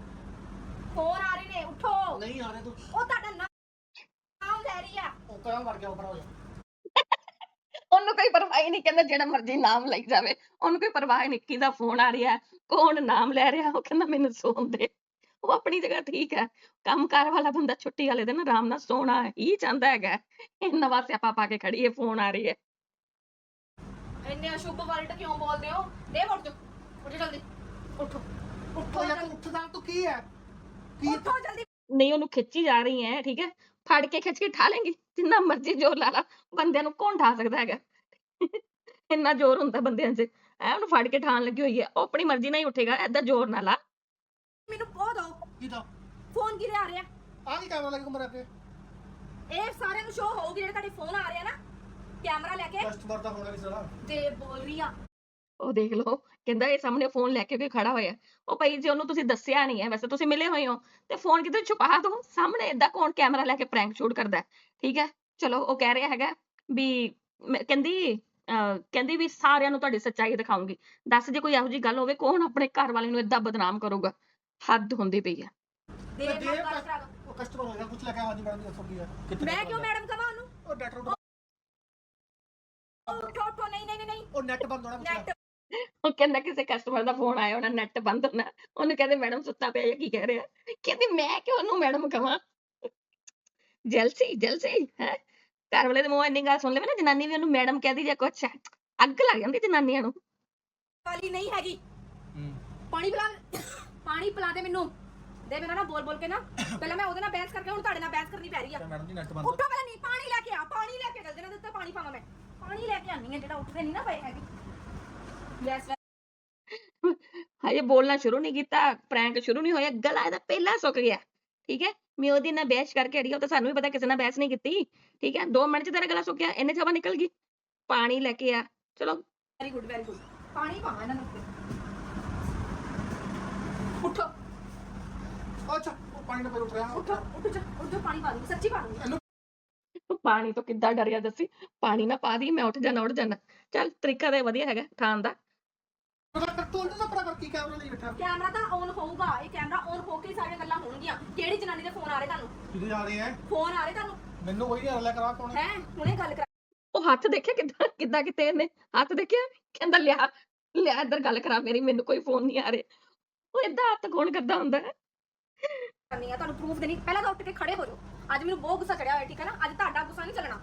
Speaker 5: ਫੋਨ ਆ ਰਹੇ ਨੇ ਉੱਠੋ।
Speaker 6: ਨਹੀਂ ਆ ਰਿਹਾ ਤੂੰ।
Speaker 5: ਉਹ ਤੁਹਾਡਾ ਨਾਮ ਲੈ ਰਹੀ ਆ।
Speaker 6: ਉਹ ਕਰਾਂ ਵੜ ਗਿਆ ਉੱਪਰ ਹੋ ਜਾ
Speaker 2: ਉਹਨੂੰ ਕੋਈ ਪਰਵਾਹ ਹੀ ਨਹੀਂ ਕਹਿੰਦਾ ਜਿਹੜਾ ਮਰਜ਼ੀ ਨਾਮ ਲਈ ਜਾਵੇ। ਉਹਨੂੰ ਕੋਈ ਪਰਵਾਹ ਨਹੀਂ ਕਿਹਦਾ ਫੋਨ ਆ ਰਿਹਾ ਕੌਣ ਨਾਮ ਲੈ ਰਿਹਾ ਉਹ ਕਹਿੰਦਾ ਮੈਨੂੰ ਸੌਣ ਦੇ। ਉਹ ਆਪਣੀ ਜਗ੍ਹਾ ਠੀਕ ਹੈ। ਕੰਮਕਾਰ ਵਾਲਾ ਬੰਦਾ ਛੁੱਟੀ ਵਾਲੇ ਦਿਨ ਆਰਾਮ ਨਾਲ ਸੋਣਾ ਹੀ ਚਾਹੁੰਦਾ ਹੈਗਾ। ਇਹ ਨਵਾਂ ਸਿਆਪਾ ਪਾ ਕੇ ਖੜੀ ਹੈ ਫੋਨ ਆ ਰਹੀ ਹੈ।
Speaker 5: ਇੰਨੇ ਅਸ਼ੁਭ ਵਰਡ ਕਿਉਂ ਬੋਲਦੇ ਹੋ? ਦੇ ਉੱਠ ਜਾਓ ਉੱਠੋ ਜਲਦੀ। ਉੱਠੋ। ਉੱਠੋ
Speaker 6: ਉਹ ਯਾਰ
Speaker 5: ਜਲਦੀ।
Speaker 6: ਤੂੰ ਉੱਠਦਾ ਤੂੰ ਕੀ ਹੈ? ਕੀ
Speaker 5: ਉੱਠੋ ਜਲਦੀ।
Speaker 2: ਨਹੀਂ ਉਹਨੂੰ ਖਿੱਚੀ ਜਾ ਰਹੀ ਹੈ ਠੀਕ ਹੈ। ਫੜ ਕੇ ਖਿੱਚ ਕੇ ਠਾ ਲੇਂਗੀ ਜਿੰਨਾ ਮਰਜ਼ੀ ਜ਼ੋਰ ਲਾ ਲਾ ਬੰਦਿਆਂ ਨੂੰ ਕੌਣ ਠਾ ਸਕਦਾ ਹੈਗਾ? ਇੰਨਾ ਜ਼ੋਰ ਹੁੰਦਾ ਬੰਦਿਆਂ 'ਚ। ਐ ਉਹਨੂੰ ਫੜ ਕੇ ਠਾਣ ਲੱਗੀ ਹੋਈ ਹੈ। ਉਹ ਆਪਣੀ ਮਰਜ਼ੀ ਨਾਲ ਹੀ ਉੱਠੇਗਾ ਐਦਾਂ ਜ਼ੋਰ ਨਾ ਲਾ।
Speaker 5: ਮੈਨੂੰ ਪੋ ਦੋ
Speaker 6: ਕੀ ਦਾ
Speaker 5: ਫੋਨ ਕਿਹਦੇ ਆ ਰਿਹਾ?
Speaker 6: ਆ ਕੀ ਕੈਮਰਾ ਲੱਗ ਕਮਰੇ ਤੇ
Speaker 5: ਇਹ ਸਾਰਿਆਂ ਨੂੰ ਸ਼ੋ ਹੋਊਗੀ ਜਿਹੜੇ ਤੁਹਾਡੇ ਫੋਨ ਆ ਰਿਹਾ ਨਾ। ਕੈਮਰਾ ਲੈ ਕੇ।
Speaker 6: ਕਸਟਮਰ ਦਾ ਹੋਣਾ ਨਹੀਂ ਸਾਰਾ
Speaker 5: ਤੇ ਬੋਲ ਰਹੀ ਆ।
Speaker 2: ਉਹ ਦੇਖ ਲਓ ਕਹਿੰਦਾ ਇਹ ਸਾਹਮਣੇ ਫੋਨ ਲੈ ਕੇ ਕੋਈ ਖੜਾ ਹੋਇਆ ਉਹ ਭਾਈ ਜੇ ਉਹਨੂੰ ਤੁਸੀਂ ਦੱਸਿਆ ਨਹੀਂ ਹੈ ਵੈਸੇ ਤੁਸੀਂ ਮਿਲੇ ਹੋਏ ਹੋ ਤੇ ਫੋਨ ਕਿਤੇ ਛੁਪਾ ਦਿਓ ਸਾਹਮਣੇ ਏਦਾਂ ਕੌਣ ਕੈਮਰਾ ਲੈ ਕੇ ਪ੍ਰੈਂਕ ਸ਼ੂਟ ਕਰਦਾ ਹੈ, ਠੀਕ ਹੈ ਚਲੋ ਉਹ ਕਹਿ ਰਿਹਾ ਹੈਗਾ ਵੀ ਕਹਿੰਦੀ ਕਹਿੰਦੀ ਵੀ ਸਾਰਿਆਂ ਨੂੰ ਤੁਹਾਡੀ ਸੱਚਾਈ ਦਿਖਾਉਂਗੀ ਦੱਸ ਜੇ ਕੋਈ ਇਹੋ ਜਿਹੀ ਗੱਲ ਹੋਵੇ ਕੌਣ ਆਪਣੇ ਘਰ ਵਾਲੇ ਨੂੰ ਏਦਾਂ ਬਦਨਾਮ ਕਰੂਗਾ ਹੱਦ ਹੁੰਦੀ ਪਈ ਹੈ
Speaker 5: ਦੇ
Speaker 6: ਦੇ ਉਹ ਕਸਟਮਰ ਹੋਏਗਾ ਕੁਝ ਲੈ ਕੇ ਹਾਂਜੀ ਮੈਡਮ ਦੱਸੋ ਕੀ ਹੈ ਕਿੱਥੇ
Speaker 5: ਮੈਂ ਕਿਉਂ ਮੈਡਮ ਕਹਾਂ ਉਹਨੂੰ
Speaker 6: ਉਹ ਡਾਕਟਰ
Speaker 5: ਨਹੀਂ ਨਹੀਂ ਨਹੀਂ,
Speaker 6: ਉਹ ਨੈਟ ਬੰਦ ਹੋਣਾ
Speaker 5: ਨੈਟ
Speaker 2: ਉਹ ਕਹਿੰਦਾ ਕਿਸੇ ਕਸਟਮਰ ਦਾ ਫੋਨ ਆਇਆ ਹੋਣਾ ਨੈਟ ਬੰਦ ਹੋਣਾ ਉਹਨੂੰ ਕਹਿੰਦੇ ਮੈਡਮ ਸੁੱਤਾ ਪਿਆ ਜਾਂ ਕੀ ਕਹਿ ਰਿਹਾ? ਕਹਿੰਦੀ ਮੈਂ ਕਿਉਂ ਉਹਨੂੰ ਮੈਡਮ ਕਹਾਂ ਜਲਸੀ ਜਲਸੀ ਹੈ? ਘਰ ਵਾਲੇ ਦੇ ਮੂੰਹ ਇੰਨੀ ਗੱਲ ਸੁਣ ਲਵੇ ਨਾ ਜਨਾਨੀ ਵੀ ਉਹਨੂੰ ਮੈਡਮ ਕਹਦੀ ਜਾਂ ਕੁਛ ਅੱਗ ਲੱਗ ਜਾਂਦੀ ਜਨਾਨੀਆਂ ਨੂੰ।
Speaker 5: ਵਾਲੀ ਨਹੀਂ ਹੈਗੀ। ਪਾਣੀ ਪਿਲਾ ਪਾਣੀ ਪਿਲਾ ਦੇ ਮੈਨੂੰ। ਦੇ ਮੇਰਾ ਨਾ ਬੋਲ ਬੋਲ ਕੇ ਨਾ ਪਹਿਲਾਂ ਮੈਂ ਉਹਦੇ ਨਾਲ ਬਹਿਸ ਕਰਕੇ ਹੁਣ ਤੁਹਾਡੇ ਨਾਲ ਬਹਿਸ ਕਰਨੀ ਪੈ ਰਹੀ ਆ।
Speaker 6: ਮੈਡਮ ਜੀ ਨੈਟ ਬੰਦ
Speaker 5: ਉੱਠੋ ਪਹਿਲਾਂ ਨਹੀਂ ਪਾਣੀ ਲੈ ਕੇ ਆ ਪਾਣੀ ਲੈ ਕੇ ਜਲਦੀ ਨਾਲ ਦਿੱਤਾ ਪਾਣੀ ਪਾਵਾਂ ਮੈਂ। ਪਾਣੀ ਲੈ ਕੇ ਆਨੀ ਆ ਜਿਹੜਾ ਉੱਠਦੇ ਨਹੀਂ ਨਾ ਪਏ ਹੈਗੇ।
Speaker 2: ਹਜੇ ਬੋਲਣਾ ਸ਼ੁਰੂ ਨਹੀਂ ਕੀਤਾ ਪ੍ਰੈਂਕ ਸ਼ੁਰੂ ਨਹੀਂ ਹੋਇਆ ਗਲਾ ਇਹਦਾ ਪਹਿਲਾਂ ਸੁੱਕ ਗਿਆ ਠੀਕ ਹੈ ਮੈਂ ਉਹਦੇ ਨਾਲ ਬਹਿਸ ਕਰਕੇ ਅੜੀ ਉਹ ਤਾਂ ਸਾਨੂੰ ਵੀ ਪਤਾ ਕਿਸੇ ਨਾਲ ਬਹਿਸ ਨਹੀਂ ਕੀਤੀ ਠੀਕ ਹੈ 2 ਮਿੰਟ ਚ ਤੇਰਾ ਗਲਾ ਸੁੱਕ ਗਿਆ ਇਹਨੇ ਜਵਾ ਨਿਕਲ ਗਈ ਪਾਣੀ ਲੈ ਕੇ ਆ ਚਲੋ
Speaker 5: ਵੈਰੀ ਗੁੱਡ ਵੈਰੀ ਗੁੱਡ ਪਾਣੀ ਪਾਵਾਂ ਇਹਨਾਂ ਨੂੰ ਉੱਤੇ। ਉੱਠੋ
Speaker 6: ਅੱਛਾ ਉਹ ਪਾਣੀ ਨਾਲ ਉੱਠ ਰਿਹਾ
Speaker 5: ਉੱਠੋ ਉੱਠ ਜਾ ਉੱਠ ਜਾ ਪਾਣੀ ਪਾ ਦੂੰ ਸੱਚੀ ਪਾ ਦੂੰ
Speaker 6: ਇਹਨੂੰ
Speaker 2: ਪਾਣੀ ਤੋਂ ਕਿੱਦਾਂ ਡਰਿਆ ਦੱਸੀ ਪਾਣੀ ਨਾ ਪਾ ਦੀ ਮੈਂ ਉੱਠ ਜਾਣਾ ਉੱਠ ਜਾਣਾ ਚੱਲ ਤਰੀਕਾ ਤੇ ਵਧੀਆ ਹੈਗਾ ਠਾਣ ਦਾ
Speaker 6: ਤੂੰ ਨਾ ਪਰਾ ਕਰ ਕੀ ਕੈਮਰਾ ਲਈ ਬੈਠਾ।
Speaker 5: ਕੈਮਰਾ ਤਾਂ ਔਨ ਹੋਊਗਾ ਇਹ ਕੈਮਰਾ ਔਨ ਹੋ ਕੇ ਹੀ ਸਾਰੀਆਂ ਗੱਲਾਂ ਹੋਣਗੀਆਂ। ਕਿਹੜੀ ਜਨਾਨੀ ਦੇ ਫੋਨ ਆ ਰਹੇ ਤੁਹਾਨੂੰ।
Speaker 6: ਕਿੱਥੇ ਜਾ ਰਹੇ ਹੈ
Speaker 5: ਫੋਨ ਆ ਰਹੇ ਤੁਹਾਨੂੰ।
Speaker 6: ਮੈਨੂੰ ਉਹੀ ਹਰ ਲੈ ਕਰਾ ਕੌਣ
Speaker 5: ਹੈ ਹੁਣੇ ਗੱਲ ਕਰਾ।
Speaker 2: ਉਹ ਹੱਥ ਦੇਖਿਆ ਕਿੱਦਾਂ ਕਿੱਦਾਂ ਕਿਤੇ ਇਹਨੇ? ਹੱਥ ਦੇਖਿਆ? ਕਹਿੰਦਾ ਲਿਆ ਲਿਆ ਇੱਧਰ ਗੱਲ ਕਰਾ ਮੇਰੀ ਮੈਨੂੰ ਕੋਈ ਫੋਨ ਨਹੀਂ ਆ ਰਿਹਾ। ਉਹ ਏਦਾਂ ਹੱਥ ਕੌਣ ਕਰਦਾ ਹੁੰਦਾ ਹੈ।
Speaker 5: ਕਰਨੀ ਆ ਤੁਹਾਨੂੰ ਪ੍ਰੂਫ ਦੇਣੀ। ਪਹਿਲਾਂ ਤਾਂ ਉੱਠ ਕੇ ਖੜੇ ਹੋ ਜਾਓ। ਅੱਜ ਮੈਨੂੰ ਬਹੁਤ ਗੁੱਸਾ ਚੜਿਆ ਹੋਇਆ ਠੀਕ ਹੈ ਨਾ? ਅੱਜ ਤੁਹਾਡਾ ਗੁੱਸਾ ਨਹੀਂ ਚੱਲਣਾ।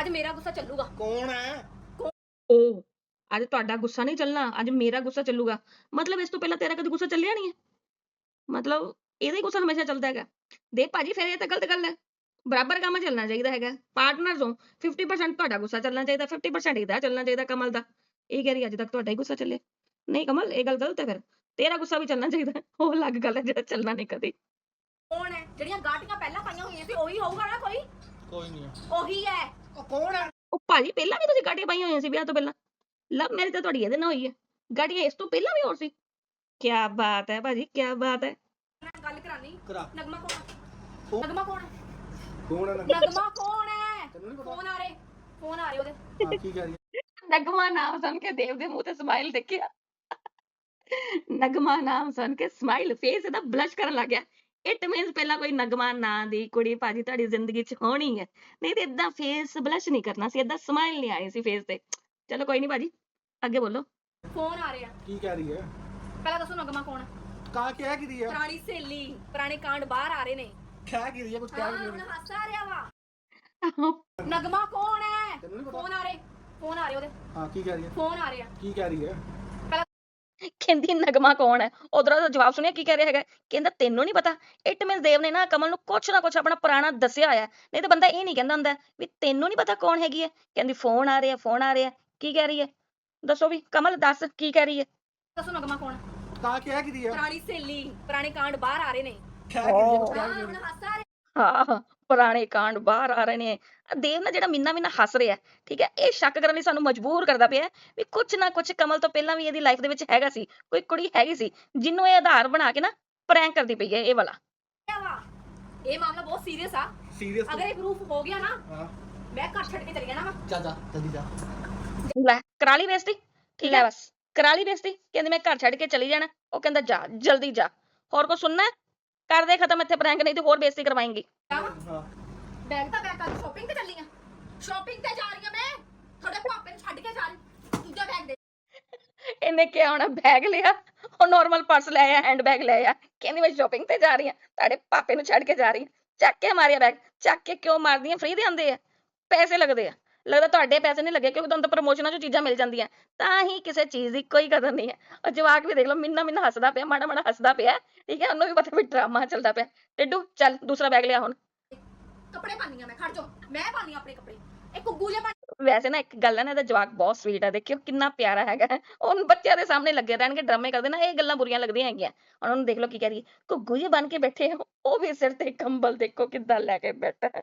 Speaker 5: ਅੱਜ ਮੇਰਾ ਗੁੱਸਾ ਚੱਲੂਗਾ।
Speaker 6: ਕੌਣ ਹੈ
Speaker 2: ਉਹ ਅੱਜ ਤੁਹਾਡਾ ਗੁੱਸਾ ਨਹੀਂ ਚੱਲਣਾ ਅੱਜ ਮੇਰਾ ਗੁੱਸਾ ਚੱਲੂਗਾ। ਮਤਲਬ ਇਸ ਤੋਂ ਪਹਿਲਾਂ ਤੇਰਾ ਕਦੇ ਗੁੱਸਾ ਚੱਲਿਆ ਨਹੀਂ ਹੈ? ਮਤਲਬ ਇਹਦਾ ਹੀ ਗੁੱਸਾ ਹਮੇਸ਼ਾ ਚੱਲਦਾ ਹੈਗਾ। ਦੇਖ ਭਾਜੀ ਫਿਰ ਇਹ ਤਾਂ ਗਲਤ ਗੱਲ ਹੈ। ਬਰਾਬਰ ਕੰਮ ਚੱਲਣਾ ਚਾਹੀਦਾ ਹੈਗਾ। ਪਾਰਟਨਰਸ ਹੋ 50% ਤੁਹਾਡਾ ਗੁੱਸਾ ਚੱਲਣਾ ਚਾਹੀਦਾ 50% ਇਹਦਾ ਚੱਲਣਾ ਚਾਹੀਦਾ ਕਮਲ ਦਾ। ਇਹ ਕਹਿ ਰਹੀ ਅੱਜ ਤੱਕ ਤੁਹਾਡਾ ਹੀ ਗੁੱਸਾ ਚੱਲੇ ਨਹੀਂ ਕਮਲ ਇਹ ਗੱਲ ਗਲਤ ਹੈ ਫਿਰ। ਤੇਰਾ ਗੁੱਸਾ ਵੀ ਚੱਲਣਾ ਚਾਹੀਦਾ। ਉਹ ਅਲੱਗ ਗੱਲ ਹੈ ਜਿਹੜਾ ਚੱਲਣਾ ਨਹੀਂ ਕਦੇ।
Speaker 5: ਕੌਣ ਹੈ? ਜਿਹੜੀਆਂ ਗਾਟੀਆਂ ਪਹਿਲਾਂ ਪਾਈਆਂ ਹੋਈਆਂ ਸੀ ਉਹੀ ਹੋਊਗਾ ਨਾ ਕੋਈ?
Speaker 6: ਕੋਈ ਨਹੀਂ। ਹੈ
Speaker 5: ਉਹੀ ਹੈ।
Speaker 6: ਉਹ ਕੌਣ ਹੈ
Speaker 2: ਉਹ ਭਾਜੀ ਪਹਿਲਾਂ ਵੀ ਤੁਸੀਂ ਗਾੜੀਆਂ ਪਾਈਆਂ ਹੋਈਆਂ ਸੀ ਵਿਆਹ ਤੋਂ ਪਹਿਲਾਂ। ਲਵ ਮੈਰਿਜ ਤਾਂ ਤੁਹਾਡੀ ਇਹਦੇ ਨਾਲ ਹੋਈ ਹੈ। ਗਾੜੀਆਂ ਇਸ ਤੋਂ ਪਹਿਲਾਂ ਵੀ ਹੋਰ ਸੀ। ਕੀ ਬਾਤ ਹੈ ਭਾਜੀ ਕੀ ਬਾਤ ਹੈ।
Speaker 5: ਮੈਂ ਗੱਲ ਕਰਾਨੀ।
Speaker 6: ਕਰਾ।
Speaker 5: ਨਗਮਾ ਕੌਣ ਹੈ? ਨਗਮਾ ਕੌਣ ਹੈ?
Speaker 6: ਕੌਣ ਹੈ
Speaker 5: ਨਗਮਾ? ਕੌਣ ਹੈ?
Speaker 6: ਤੈਨੂੰ ਨਹੀਂ ਪਤਾ?
Speaker 5: ਫੋਨ ਆ ਰਹੇ ਫੋਨ ਆ ਰਹੇ ਉਹਦੇ?
Speaker 6: ਹਾਂ ਕੀ ਕਹਿ ਰਹੀ ਹੈ?
Speaker 2: ਨਗਮਾ ਨਾਮ ਸੁਣ ਕੇ ਦੇਵ ਦੇ ਮੂੰਹ ਤੇ ਸਮਾਈਲ ਦੇਖਿਆ। ਨਗਮਾ ਨਾਮ ਸੁਣ ਕੇ ਸਮਾਈਲ ਫੇਸ ਇਹਦਾ ਬਲਸ਼ ਕਰਨ ਲੱਗ ਗਿਆ। ਇਟ ਮੀਨਸ ਪਹਿਲਾਂ ਕੋਈ ਨਗਮਾ ਨਾਂ ਦੀ ਕੁੜੀ ਭਾਜੀ ਤੁਹਾਡੀ ਜ਼ਿੰਦਗੀ 'ਚ ਹੋਣੀ ਹੈ। ਨਹੀਂ ਤੇ ਇਦਾਂ ਫੇਸ ਬਲਸ਼ ਨਹੀਂ ਕਰਨਾ ਸੀ ਇਦਾਂ ਸਮਾਈਲ ਨਹੀਂ ਆਣੀ ਸੀ ਫੇਸ ਤੇ। ਚਲੋ ਕੋਈ ਨਹੀਂ ਭਾਜੀ ਅੱਗੇ ਬੋਲੋ।
Speaker 5: ਫੋਨ ਆ ਰਹੇ।
Speaker 6: ਕੀ ਕਹਿ ਰਹੀ ਹੈ?
Speaker 5: ਪਹਿਲਾਂ ਦੱਸੋ ਨਗਮਾ ਕੌਣ ਹੈ
Speaker 6: ਕਾ ਕਿਹਾ ਕੀ ਹੈ?
Speaker 5: ਪੁਰਾਣੀ ਸਹੇਲੀ ਪੁਰਾਣੇ ਕਾਂਡ ਬਾਹਰ ਆ ਰਹੇ ਨੇ।
Speaker 6: ਕਿਹਾ ਕੀ ਰਹੀ ਹੈ? ਕੁਝ
Speaker 5: ਹਾਂ
Speaker 6: ਕਹਿ
Speaker 5: ਹੁਣ
Speaker 6: ਕੀ
Speaker 5: ਹੱਸ ਆ ਰਿਹਾ ਵਾ। ਨਗਮਾ ਕੌਣ ਹੈ?
Speaker 6: ਤੈਨੂੰ ਨਹੀਂ ਪਤਾ?
Speaker 5: ਫੋਨ ਆ ਰਹੇ ਫੋਨ ਆ ਰਹੇ ਉਹਦੇ।
Speaker 6: ਹਾਂ ਕੀ ਕਹਿ ਰਹੀ ਹੈ?
Speaker 5: ਫੋਨ ਆ ਰਹੇ।
Speaker 6: ਕੀ ਕਹਿ ਰਹੀ ਹੈ?
Speaker 2: ਕਹਿੰਦੀ ਨਗਮਾ ਕੌਣ ਹੈ? ਉਧਰੋਂ ਦਾ ਜਵਾਬ ਸੁਣਿਆ ਕੀ ਕਹਿ ਰਿਹਾ ਹੈਗਾ? ਕਹਿੰਦਾ ਤੈਨੂੰ ਨਹੀਂ ਪਤਾ ਇਟ ਮੀਨਸ ਦੇਵ ਨੇ ਨਾ ਕਮਲ ਨੂੰ ਕੁਛ ਨਾ ਕੁਛ ਆਪਣਾ ਪੁਰਾਣਾ ਦੱਸਿਆ ਹੋਇਆ ਹੈ। ਨਹੀਂ ਤਾਂ ਬੰਦਾ ਇਹ ਨਹੀਂ ਕਹਿੰਦਾ ਹੁੰਦਾ ਵੀ ਤੈਨੂੰ ਨਹੀਂ ਪਤਾ ਕੌਣ ਹੈਗੀ ਹੈ? ਕਹਿੰਦੀ ਫੋਨ ਆ ਰਿਹਾ ਫੋਨ ਆ ਰਿਹਾ। ਕੀ ਕਹਿ ਰਹੀ ਹੈ? ਦੱਸੋ ਵੀ ਕਮਲ ਦੱਸ ਕੀ ਕਹਿ ਰਹੀ ਹੈ?
Speaker 5: ਦੱਸੋ ਨਗਮਾ ਕੌਣ ਹੈ?
Speaker 6: ਕਾ ਕਿਹਾ ਕੀ ਰਹੀ ਹੈ?
Speaker 5: ਪੁਰਾਣੀ ਸਹੇਲੀ ਪੁਰਾਣੇ ਕਾਂਡ ਬਾਹਰ ਆ ਰਹੇ ਨੇ।
Speaker 6: ਕਿਹਾ ਕੀ ਰਹੀ ਹੈ ਕੁਝ
Speaker 5: ਹਾਂ?
Speaker 6: ਕਹਿ
Speaker 5: ਹੁਣ ਹੱਸ ਆ ਰਹੇ
Speaker 2: ਹਾਂ ਪੁਰਾਣੇ ਕਾਂਡ ਬਾਹਰ ਆ ਰਹੇ ਨੇ। ਆਹ ਦੇਵ ਨਾ ਜਿਹੜਾ ਮਿੰਨਾ ਮਿੰਨਾ ਹੱਸ ਰਿਹਾ ਹੈ, ਠੀਕ ਹੈ? ਇਹ ਸ਼ੱਕ ਕਰਨ ਲਈ ਸਾਨੂੰ ਮਜਬੂਰ ਕਰਦਾ ਪਿਆ ਹੈ ਵੀ ਕੁਛ ਨਾ ਕੁਛ ਕਮਲ ਤੋਂ ਪਹਿਲਾਂ ਵੀ ਇਹਦੀ ਲਾਈਫ ਦੇ ਵਿੱਚ ਹੈਗਾ ਸੀ ਕੋਈ ਕੁੜੀ ਹੈਗੀ ਸੀ ਜਿਹਨੂੰ ਇਹ ਆਧਾਰ ਬਣਾ ਕੇ ਨਾ ਪ੍ਰੈਂਕ ਕਰਦੀ ਪਈ ਹੈ ਇਹ ਵਾਲਾ।
Speaker 5: ਵਾ? ਇਹ ਮਾਮਲਾ ਬਹੁਤ ਸੀਰੀਅਸ ਆ।
Speaker 6: ਸੀਰੀਅਸ
Speaker 5: ਅਗਰ ਇਹ ਪ੍ਰੂਫ ਹੋ ਗਿਆ ਨਾ
Speaker 6: ਹਾਂ।
Speaker 5: ਮੈਂ ਘਰ ਛੱਡ ਕੇ ਚਲੀ ਜਾਣਾ ਵਾ।
Speaker 6: ਜਾ ਜਾ ਜਲਦੀ ਜਾ।
Speaker 2: ਲੈ ਕਰਾ ਲਈ ਬੇਇੱਜ਼ਤੀ? ਠੀਕ ਹੈ? ਬਸ। ਕਰਾ ਲਈ ਬੇਇੱਜ਼ਤੀ? ਕਹਿੰਦੀ ਮੈਂ ਘਰ ਛੱਡ ਕੇ ਚਲੀ ਜਾਣਾ। ਉਹ ਕਹਿੰਦਾ ਜਾ ਜਲਦੀ ਜਾ। ਹੋਰ ਕੋ ਸੁਣਨਾ ਹੈ? ਕਰ ਦੇ ਖਤਮ ਇੱਥੇ ਪ੍ਰੈਂਕ ਨਹੀਂ ਤੇ ਹੋਰ ਬੇਇੱਜ਼ਤੀ ਕਰਵਾਏਂਗੀ।
Speaker 5: ਜਾਵਾਂ
Speaker 6: ਹਾਂ।
Speaker 5: ਬੈਗ ਤਾਂ ਬੈਗ ਕਰ ਸ਼ਾਪਿੰਗ ਤੇ ਚੱਲੀ ਆ। ਸ਼ਾਪਿੰਗ ਤੇ ਜਾ ਰਹੀ ਆ ਮੈਂ। ਤੁਹਾਡੇ ਪਾਪੇ ਨੂੰ ਛੱਡ ਕੇ ਜਾ ਰਹੀ। ਦੂਜਾ ਬੈਗ ਦੇ।
Speaker 2: ਇਹਨੇ ਕਿਹਾ ਹੋਣਾ ਬੈਗ ਲਿਆ। ਉਹ ਨਾਰਮਲ ਪਰਸ ਲੈ ਆਇਆ ਹੈਂਡ ਬੈਗ ਲੈ ਆਇਆ। ਕਹਿੰਦੀ ਮੈਂ ਸ਼ਾਪਿੰਗ ਤੇ ਜਾ ਰਹੀ ਹਾਂ ਤੁਹਾਡੇ ਪਾਪੇ ਨੂੰ ਛੱਡ ਕੇ ਜਾ ਰਹੀ ਚੱਕ ਕੇ ਮਾਰਿਆ ਬੈਗ ਚੱਕ ਕੇ ਕਿਉਂ ਮਾਰਦੀਆਂ ਫ੍ਰੀ ਦੇ ਆਉਂਦੇ ਆ। ਪੈਸੇ ਲੱਗਦੇ ਆ। ਲੱਗਦਾ ਤੁਹਾਡੇ ਪੈਸੇ ਨਹੀਂ ਲੱਗੇ ਕਿਉਂਕਿ ਤੁਹਾਨੂੰ ਤਾਂ ਪ੍ਰਮੋਸ਼ਨਾਂ 'ਚੋਂ ਚੀਜ਼ਾਂ ਮਿਲ ਜਾਂਦੀਆਂ। ਤਾਂ ਹੀ ਕਿਸੇ ਚੀਜ਼ ਦੀ ਕੋਈ ਕਦਰ ਨਹੀਂ ਹੈ। ਉਹ ਜਵਾਕ ਵੀ ਦੇਖ ਲਓ ਮਿੰਨਾ ਮਿੰਨਾ ਹੱਸਦਾ ਪਿਆ ਮਾੜਾ ਮਾੜਾ ਹੱਸਦਾ ਪਿਆ ਠੀਕ ਹੈ? ਉਹਨੂੰ ਵੀ ਪਤਾ ਵੀ ਡਰਾਮਾ ਚੱਲਦਾ ਪਿਆ। ਟਿੱਡੂ ਚੱਲ ਦੂਸਰਾ ਬੈਗ ਲਿਆ ਹੁਣ।
Speaker 5: ਕੱਪੜੇ ਪਾਉਂਦੀ ਆ ਮੈਂ ਖੜ ਜਾ ਮੈਂ ਪਾਉਂਦੀ ਆ ਆਪਣੇ ਕੱਪੜੇ। ਇਹ ਕੁੱਗੂ ਜੇ
Speaker 2: ਵੈਸੇ ਨਾ ਇੱਕ ਗੱਲ ਹੈ ਨਾ ਇਹਦਾ ਜਵਾਕ ਬਹੁਤ ਸਵੀਟ ਹੈ ਦੇਖਿਓ ਕਿੰਨਾ ਪਿਆਰਾ ਹੈਗਾ। ਹੈ। ਉਹ ਬੱਚਿਆਂ ਦੇ ਸਾਹਮਣੇ ਲੱਗੇ ਰਹਿਣਗੇ ਡਰਾਮੇ ਕਰਦੇ ਨਾ ਇਹ ਗੱਲਾਂ ਬੁਰੀਆਂ ਲੱਗਦੀਆਂ ਹੈਗੀਆਂ। ਹੁਣ ਉਹਨੂੰ ਦੇਖ ਲਓ ਕੀ ਕਹਿ ਰਹੀ ਹੈ। ਘੁੱਗੂ ਜੇ ਬਣ ਕੇ ਬੈਠੇ ਆ, ਉਹ ਵੀ ਸਿਰ ਤੇ ਕੰਬਲ ਦੇਖੋ ਕਿੱਦਾਂ ਲੈ ਕੇ ਬੈਠਾ ਹੈ।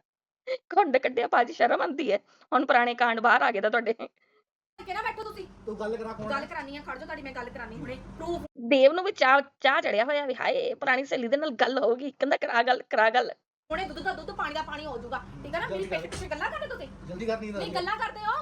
Speaker 2: ਘੁੰਡ ਕੱਢਿਆ ਭਾਜੀ ਸ਼ਰਮ ਆਉਂਦੀ ਹੈ। ਹੁਣ ਪੁਰਾਣੇ ਕਾਂਡ ਬਾਹਰ ਆ ਗਏ ਤਾਂ ਤੁਹਾਡੇ।
Speaker 5: ਕਿਹਨਾਂ ਬੈਠੋ ਤੁਸੀਂ?
Speaker 6: ਤੂੰ ਗੱਲ ਕਰਾ ਕੌਣ
Speaker 5: ਗੱਲ
Speaker 6: ਹੈ
Speaker 5: ਕਰਾਨੀ ਆ ਖੜ ਜਾ ਤੁਹਾਡੀ ਮੈਂ ਗੱਲ ਕਰਾਨੀ ਹੁਣੇ। ਪ੍ਰੂਫ
Speaker 2: ਦੇਵ ਨੂੰ ਵੀ ਚਾਹ ਚਾਹ ਚੜਿਆ ਹੋਇਆ ਵੀ ਹਾਏ ਪੁਰਾਣੀ ਸਹੇਲੀ ਦੇ ਨਾਲ ਗੱਲ ਹੋਊਗੀ। ਕਹਿੰਦਾ ਕਰਾ ਗੱਲ ਕਰਾ ਗੱਲ।
Speaker 5: ਹੁਣੇ ਦੁੱਧ ਦਾ ਦੁੱਧ ਪਾਣੀ ਦਾ ਪਾਣੀ ਹੋ ਜਾਊਗਾ। ਠੀਕ ਹੈ ਨਾ? ਮੇਰੀ ਪਿੱਠ ਪਿੱਛੇ ਗੱਲਾਂ ਕਰਦੇ ਤੁਸੀਂ?
Speaker 6: ਜਲਦੀ ਕਰਨੀ
Speaker 5: ਨਹੀਂ
Speaker 6: ਹੈ
Speaker 5: ਗੱਲਾਂ ਕਰਦੇ ਹੋ?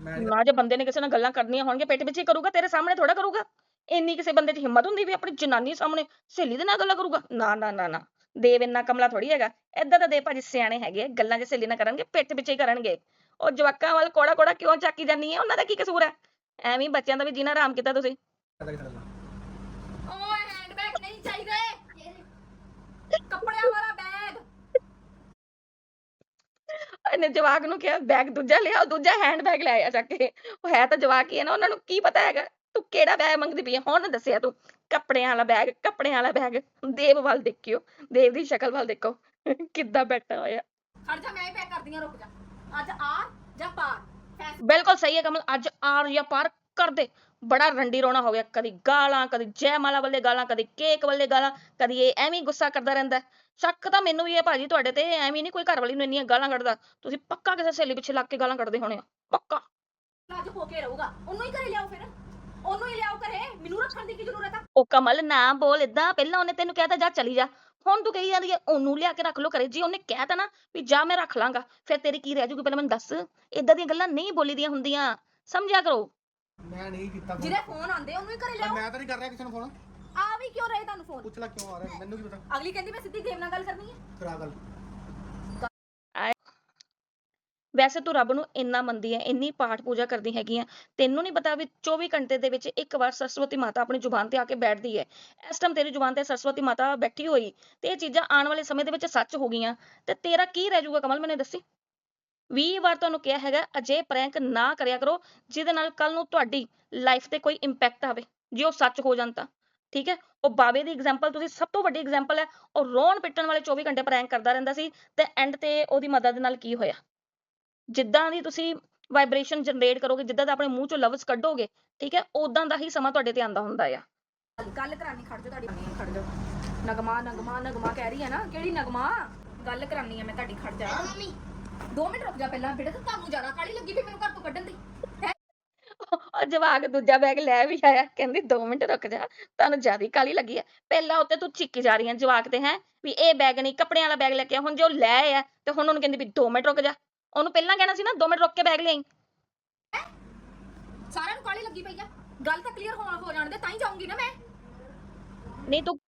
Speaker 6: ਮੈਂ
Speaker 2: ਨਾ ਜੇ ਬੰਦੇ ਨੇ ਕਿਸੇ ਨਾਲ ਗੱਲਾਂ ਕਰਨੀਆਂ ਹੋਣਗੇ ਪਿੱਠ ਪਿੱਛੇ ਕਰੂਗਾ ਤੇਰੇ ਸਾਹਮਣੇ ਥੋੜਾ ਕਰੂਗਾ। ਇੰਨੀ ਕਿਸੇ ਬੰਦੇ 'ਚ ਹਿੰਮਤ ਹੁੰਦੀ ਵੀ ਆਪਣੀ ਜਨਾਨੀ ਸਾਹਮਣੇ ਸਹੇਲੀ ਦੇ ਨਾਲ ਗੱਲਾਂ ਕਰੂਗਾ। ਨਾ ਨਾ ਨਾ ਨਾ। ਦੇਵ ਇੰਨਾ ਕਮਲਾ ਥੋੜੀ ਹੈਗਾ ਏਦਾਂ ਤਾਂ ਦੇ ਭਾਜੀ ਸਿਆਣੇ ਹੈਗੇ ਗੱਲਾਂ ਜੇ ਸਹੇਲੀ ਨਾਲ ਕਰਨਗੇ ਪਿੱਠ ਪਿੱਛੇ ਹੀ ਕਰਨਗੇ। ਉਹ ਜਵਾਕਾਂ ਵੱਲ ਕੋੜਾ ਕੋੜਾ ਕਿਉਂ ਚੱਕੀ ਜਾਂਦੀ ਹੈ ਉਹਨਾਂ ਦਾ ਕੀ ਕਸੂਰ ਹੈ ਐਵੇਂ ਬੱਚਿਆਂ ਦਾ ਵੀ ਜੀਣਾ ਆਰਾਮ ਕੀਤਾ ਤੁਸੀਂ।
Speaker 5: ਓਏ ਹੈਂਡਬੈਗ ਨਹੀਂ ਚਾਹੀਦੇ। ਕੱਪੜਿਆਂ ਵਾਲਾ ਬੈਗ
Speaker 2: ਇਹਨੇ ਜਵਾਕ ਨੂੰ ਕਿਹਾ ਬੈਗ ਦੂਜਾ ਲਿਆ ਦੂਜਾ ਹੈਂਡ ਬੈਗ ਲੈ ਆਇਆ ਚੱਕ ਕੇ। ਉਹ ਹੈ ਤਾਂ ਜਵਾਕ ਹੀ ਹੈ ਨਾ ਉਹਨਾਂ ਨੂੰ ਕੀ ਪਤਾ ਹੈਗਾ? ਤੂੰ ਕਿਹੜਾ ਬੈਗ ਮੰਗਦੀ ਪਈ ਹੈ ਹੁਣ ਦੱਸਿਆ ਤੂੰ। ਕੱਪੜਿਆਂ ਵਾਲਾ ਬੈਗ ਕੱਪੜਿਆਂ ਵਾਲਾ ਬੈਗ ਦੇਵ ਵੱਲ ਦੇਖਿਓ ਦੇਵ ਦੀ ਸ਼ਕਲ ਵੱਲ ਦੇਖੋ ਕਿੱਦਾਂ ਬੈਠਾ ਹੋਇਆ।
Speaker 5: ਖੜ ਜਾ ਮੈਂ ਹੀ ਪੈਕ ਕਰਦੀ ਆ ਰੁਕ ਜਾ। ਅੱਜ ਆ ਜਾਂ ਪਾਰ? ਫੈਸ
Speaker 2: ਬਿਲਕੁਲ ਸਹੀ ਹੈ ਕਮਲ ਅੱਜ ਆਰ ਜਾਂ ਪਾਰ ਕਰ ਦੇ। ਬੜਾ ਰੰਡੀ ਰੋਣਾ ਹੋ ਗਿਆ ਕਦੀ ਗਾਲਾਂ ਕਦੀ ਜੈਮਾਲਾ ਵੱਲੇ ਗਾਲਾਂ ਕਦੀ ਕੇਕ ਵੱਲੇ ਗਾਲਾਂ ਕਦੀ ਇਹ ਐਵੇਂ ਗੁੱਸਾ ਕਰਦਾ ਰਹਿੰਦਾ। ਸ਼ੱਕ ਤਾਂ ਮੈਨੂੰ ਵੀ ਹੈ ਭਾਜੀ ਤੁਹਾਡੇ ਤੇ ਐਵੇਂ ਨਹੀਂ ਕੋਈ ਘਰ ਵਾਲੀ ਨੂੰ ਇੰਨੀਆਂ ਗਾਲਾਂ ਕੱਢਦਾ। ਤੁਸੀਂ ਪੱਕਾ ਕਿਸੇ ਸਹੇਲੀ ਪਿੱਛੇ ਲੱਗ ਕੇ ਗਾਲਾਂ ਕੱਢਦੇ ਹੋਣੇ ਆ ਪੱਕਾ।
Speaker 5: ਅੱਜ ਹੋ ਕੇ ਰਹੂਗਾ ਉਹਨੂੰ ਹੀ ਘਰੇ ਲਿਆਓ ਫਿਰ। ਉਹਨੂੰ ਹੀ ਲਿਆਓ ਘਰੇ ਮੈਨੂੰ ਰੱਖਣ ਦੀ ਕੀ ਜ਼ਰੂਰਤ ਆ?
Speaker 2: ਉਹ ਕਮਲ ਨਾ ਬੋਲ ਏਦਾਂ ਪਹਿਲਾਂ ਉਹਨੇ ਤੈਨੂੰ ਕਹਿਤਾ ਜਾ ਚਲੀ ਜਾ। ਹੁਣ ਤੂੰ ਕਹੀ ਜਾਂਦੀ ਹੈ ਉਹਨੂੰ ਲਿਆ ਕੇ ਰੱਖ ਲੋ ਘਰੇ। ਜੀ ਉਹਨੇ ਕਹਿ ਤਾ ਨਾ ਵੀ ਜਾ ਮੈਂ ਰੱਖ ਲਾਂਗਾ ਫਿਰ ਤੇਰੀ ਕੀ ਰਹਿ ਜੂਗੀ ਪਹਿਲਾਂ ਮੈਨੂੰ ਦੱਸ। ਇਦਾਂ ਦੀਆਂ ਗੱਲਾਂ ਨਹੀਂ ਬੋਲੀਦੀਆਂ ਹੁੰਦੀਆਂ। ਸਮਝਿਆ ਕਰੋ।
Speaker 6: ਮੈਂ ਨਹੀਂ ਕੀਤਾ phone।
Speaker 5: ਜਿਹਦੇ ਫੋਨ ਆਉਂਦੇ ਉਹਨੂੰ ਹੀ ਘਰੇ ਲਿਆਓ।
Speaker 6: ਮੈਂ ਤਾਂ ਨਹੀਂ ਕਰ ਰਿਹਾ ਕਿਸੇ ਨੂੰ ਫੋਨ
Speaker 5: ਆ ਵੀ ਕਿਉਂ ਰਹੇ ਤੁਹਾਨੂੰ ਫੋਨ
Speaker 6: ਪੁੱਛ ਲੈ ਕਿਉਂ ਆ ਰਿਹਾ ਮੈਨੂੰ ਕੀ ਪਤਾ।
Speaker 5: ਅਗਲੀ ਕਹਿੰਦੀ ਮੈਂ ਸਿੱਧੀ ਦੇਵ ਨਾਲ ਗੱਲ ਕਰਨੀ ਹੈ
Speaker 6: ਫਿਰ ਆ ਗੱਲ।
Speaker 2: ਵੈਸੇ ਤੂੰ ਰੱਬ ਨੂੰ ਇੰਨਾ ਮੰਨਦੀ ਹੈ ਇੰਨੀ ਪਾਠ ਪੂਜਾ ਕਰਦੀ ਹੈਗੀ ਆ ਤੈਨੂੰ ਨਹੀਂ ਪਤਾ ਵੀ 24 ਘੰਟੇ ਦੇ ਵਿੱਚ ਇੱਕ ਵਾਰ ਸਰਸਵਤੀ ਮਾਤਾ ਆਪਣੀ ਜ਼ੁਬਾਨ ਤੇ ਆ ਕੇ ਬੈਠਦੀ ਹੈ ਇਸ ਟਾਈਮ ਤੇਰੀ ਜ਼ੁਬਾਨ ਤੇ ਸਰਸਵਤੀ ਮਾਤਾ ਬੈਠੀ ਹੋਈ, ਤੇ ਇਹ ਚੀਜ਼ਾਂ ਆਉਣ ਵਾਲੇ ਸਮੇਂ ਦੇ ਵਿੱਚ ਸੱਚ ਹੋ ਗਈਆਂ। ਤੇ ਤੇਰਾ ਕੀ ਰਹਿ ਜਾਊਗਾ ਕਮਲ, ਮੈਨੂੰ ਦੱਸੀ? 20 ਵਾਰ ਤੁਹਾਨੂੰ ਕਿਹਾ ਹੈਗਾ ਅਜੇ ਪ੍ਰੈਂਕ ਨਾ ਕਰਿਆ ਕਰੋ, ਜਿਹਦੇ ਨਾਲ ਕੱਲ ਨੂੰ ਤੁਹਾਡੀ ਲਾਈਫ ਤੇ ਕੋਈ ਇੰਪੈਕਟ ਆਵੇ, ਜੇ ਉਹ ਸੱਚ ਹੋ ਜਾਣ ਤਾਂ। ਠੀਕ ਹੈ ਉਹ ਬਾਵੇ ਦੀ ਐਗਜ਼ਾਮਪਲ ਤੁਸੀਂ ਸਭ ਤੋਂ ਵੱਡੀ ਐਗਜ਼ਾਮਪਲ ਹੈ ਉਹ ਰੋਣ ਪਿੱਟਣ ਵਾਲੇ 24 ਘੰਟੇ ਪ੍ਰੈਂਕ ਕਰਦਾ ਰਹਿੰਦਾ ਸੀ, ਤੇ ਐਂਡ ਤੇ ਉਹਦੀ ਮਦਦ ਨਾਲ ਕੀ ਹੋਇਆ? ਜਿੱਦਾਂ ਦੀ ਤੁਸੀਂ ਵਾਈਬ੍ਰੇਸ਼ਨ ਜਨਰੇਟ ਕਰੋਗੇ ਜਿੱਦਾਂ ਦਾ ਆਪਣੇ ਮੂੰਹ ਚੋਂ ਲਫ਼ਜ਼ ਕੱਢੋਗੇ ਠੀਕ ਹੈ ਉਦਾਂ ਦਾ ਹੀ ਸਮਾਂ ਤੁਹਾਡੇ ਤੇ ਆਂਦਾ ਹੁੰਦਾ ਆ।
Speaker 5: ਗੱਲ ਕਰਾਨੀ ਖੜ ਜਾ ਤੁਹਾਡੀ ਨਹੀਂ ਖੜ ਜਾ ਨਗਮਾ ਨਗਮਾ ਨਗਮਾ ਕਹਿ ਰਹੀ ਹੈ ਨਾ ਕਿਹੜੀ ਨਗਮਾ? ਗੱਲ ਕਰਾਨੀ ਹੈ ਮੈਂ ਤੁਹਾਡੀ ਖੜ ਜਾ। ਮੰਮੀ 2 ਮਿੰਟ ਰੁਕ ਜਾ ਪਹਿਲਾਂ ਬੇਟਾ ਤੂੰ ਤੁਹਾਨੂੰ ਜ਼ਿਆਦਾ ਕਾਲੀ ਲੱਗੀ ਵੀ ਮੈਨੂੰ ਘਰ ਤੋਂ ਕੱਢਣ ਦੀ? ਹੈਂ?
Speaker 2: ਉਹ ਜਵਾਕ ਦੂਜਾ ਬੈਗ ਲੈ ਵੀ ਆਇਆ ਕਹਿੰਦੀ 2 ਮਿੰਟ ਰੁਕ ਜਾ ਤੁਹਾਨੂੰ ਜ਼ਿਆਦਾ ਕਾਲੀ ਲੱਗੀ ਹੈ ਪਹਿਲਾਂ ਉੱਤੇ ਤੂੰ ਚਿੱਕੀ ਜਾ ਰਹੀ ਹੈ ਜਵਾਕ ਤੇ ਹੈ ਵੀ ਇਹ ਬੈਗ ਨਹੀਂ ਕੱਪੜਿਆਂ ਵਾਲਾ ਬੈਗ ਲੈ ਕੇ ਆ ਹੁਣ ਜੇ ਉਹ ਲੈ ਆਇਆ ਤੇ ਹੁਣ ਉਹਨੂੰ ਕਹਿੰਦੀ ਵੀ 2 ਮਿੰਟ ਰੁਕ ਜਾ। ਉਹਨੂੰ ਪਹਿਲਾਂ ਕਹਿਣਾ ਸੀ ਨਾ 2 ਮਿੰਟ ਰੁਕ ਕੇ ਬੈਗ ਲਿਆਈ।
Speaker 5: ਸਾਰਿਆਂ ਨੂੰ ਕਾਲੀ ਲੱਗੀ ਪਈ ਆ? ਗੱਲ ਤਾਂ ਕਲੀਅਰ ਹੋ ਹੋ ਜਾਣ ਦੇ ਤਾਂ ਹੀ ਜਾਊਂਗੀ ਨਾ ਮੈਂ।
Speaker 2: ਨਹੀਂ ਤੂੰ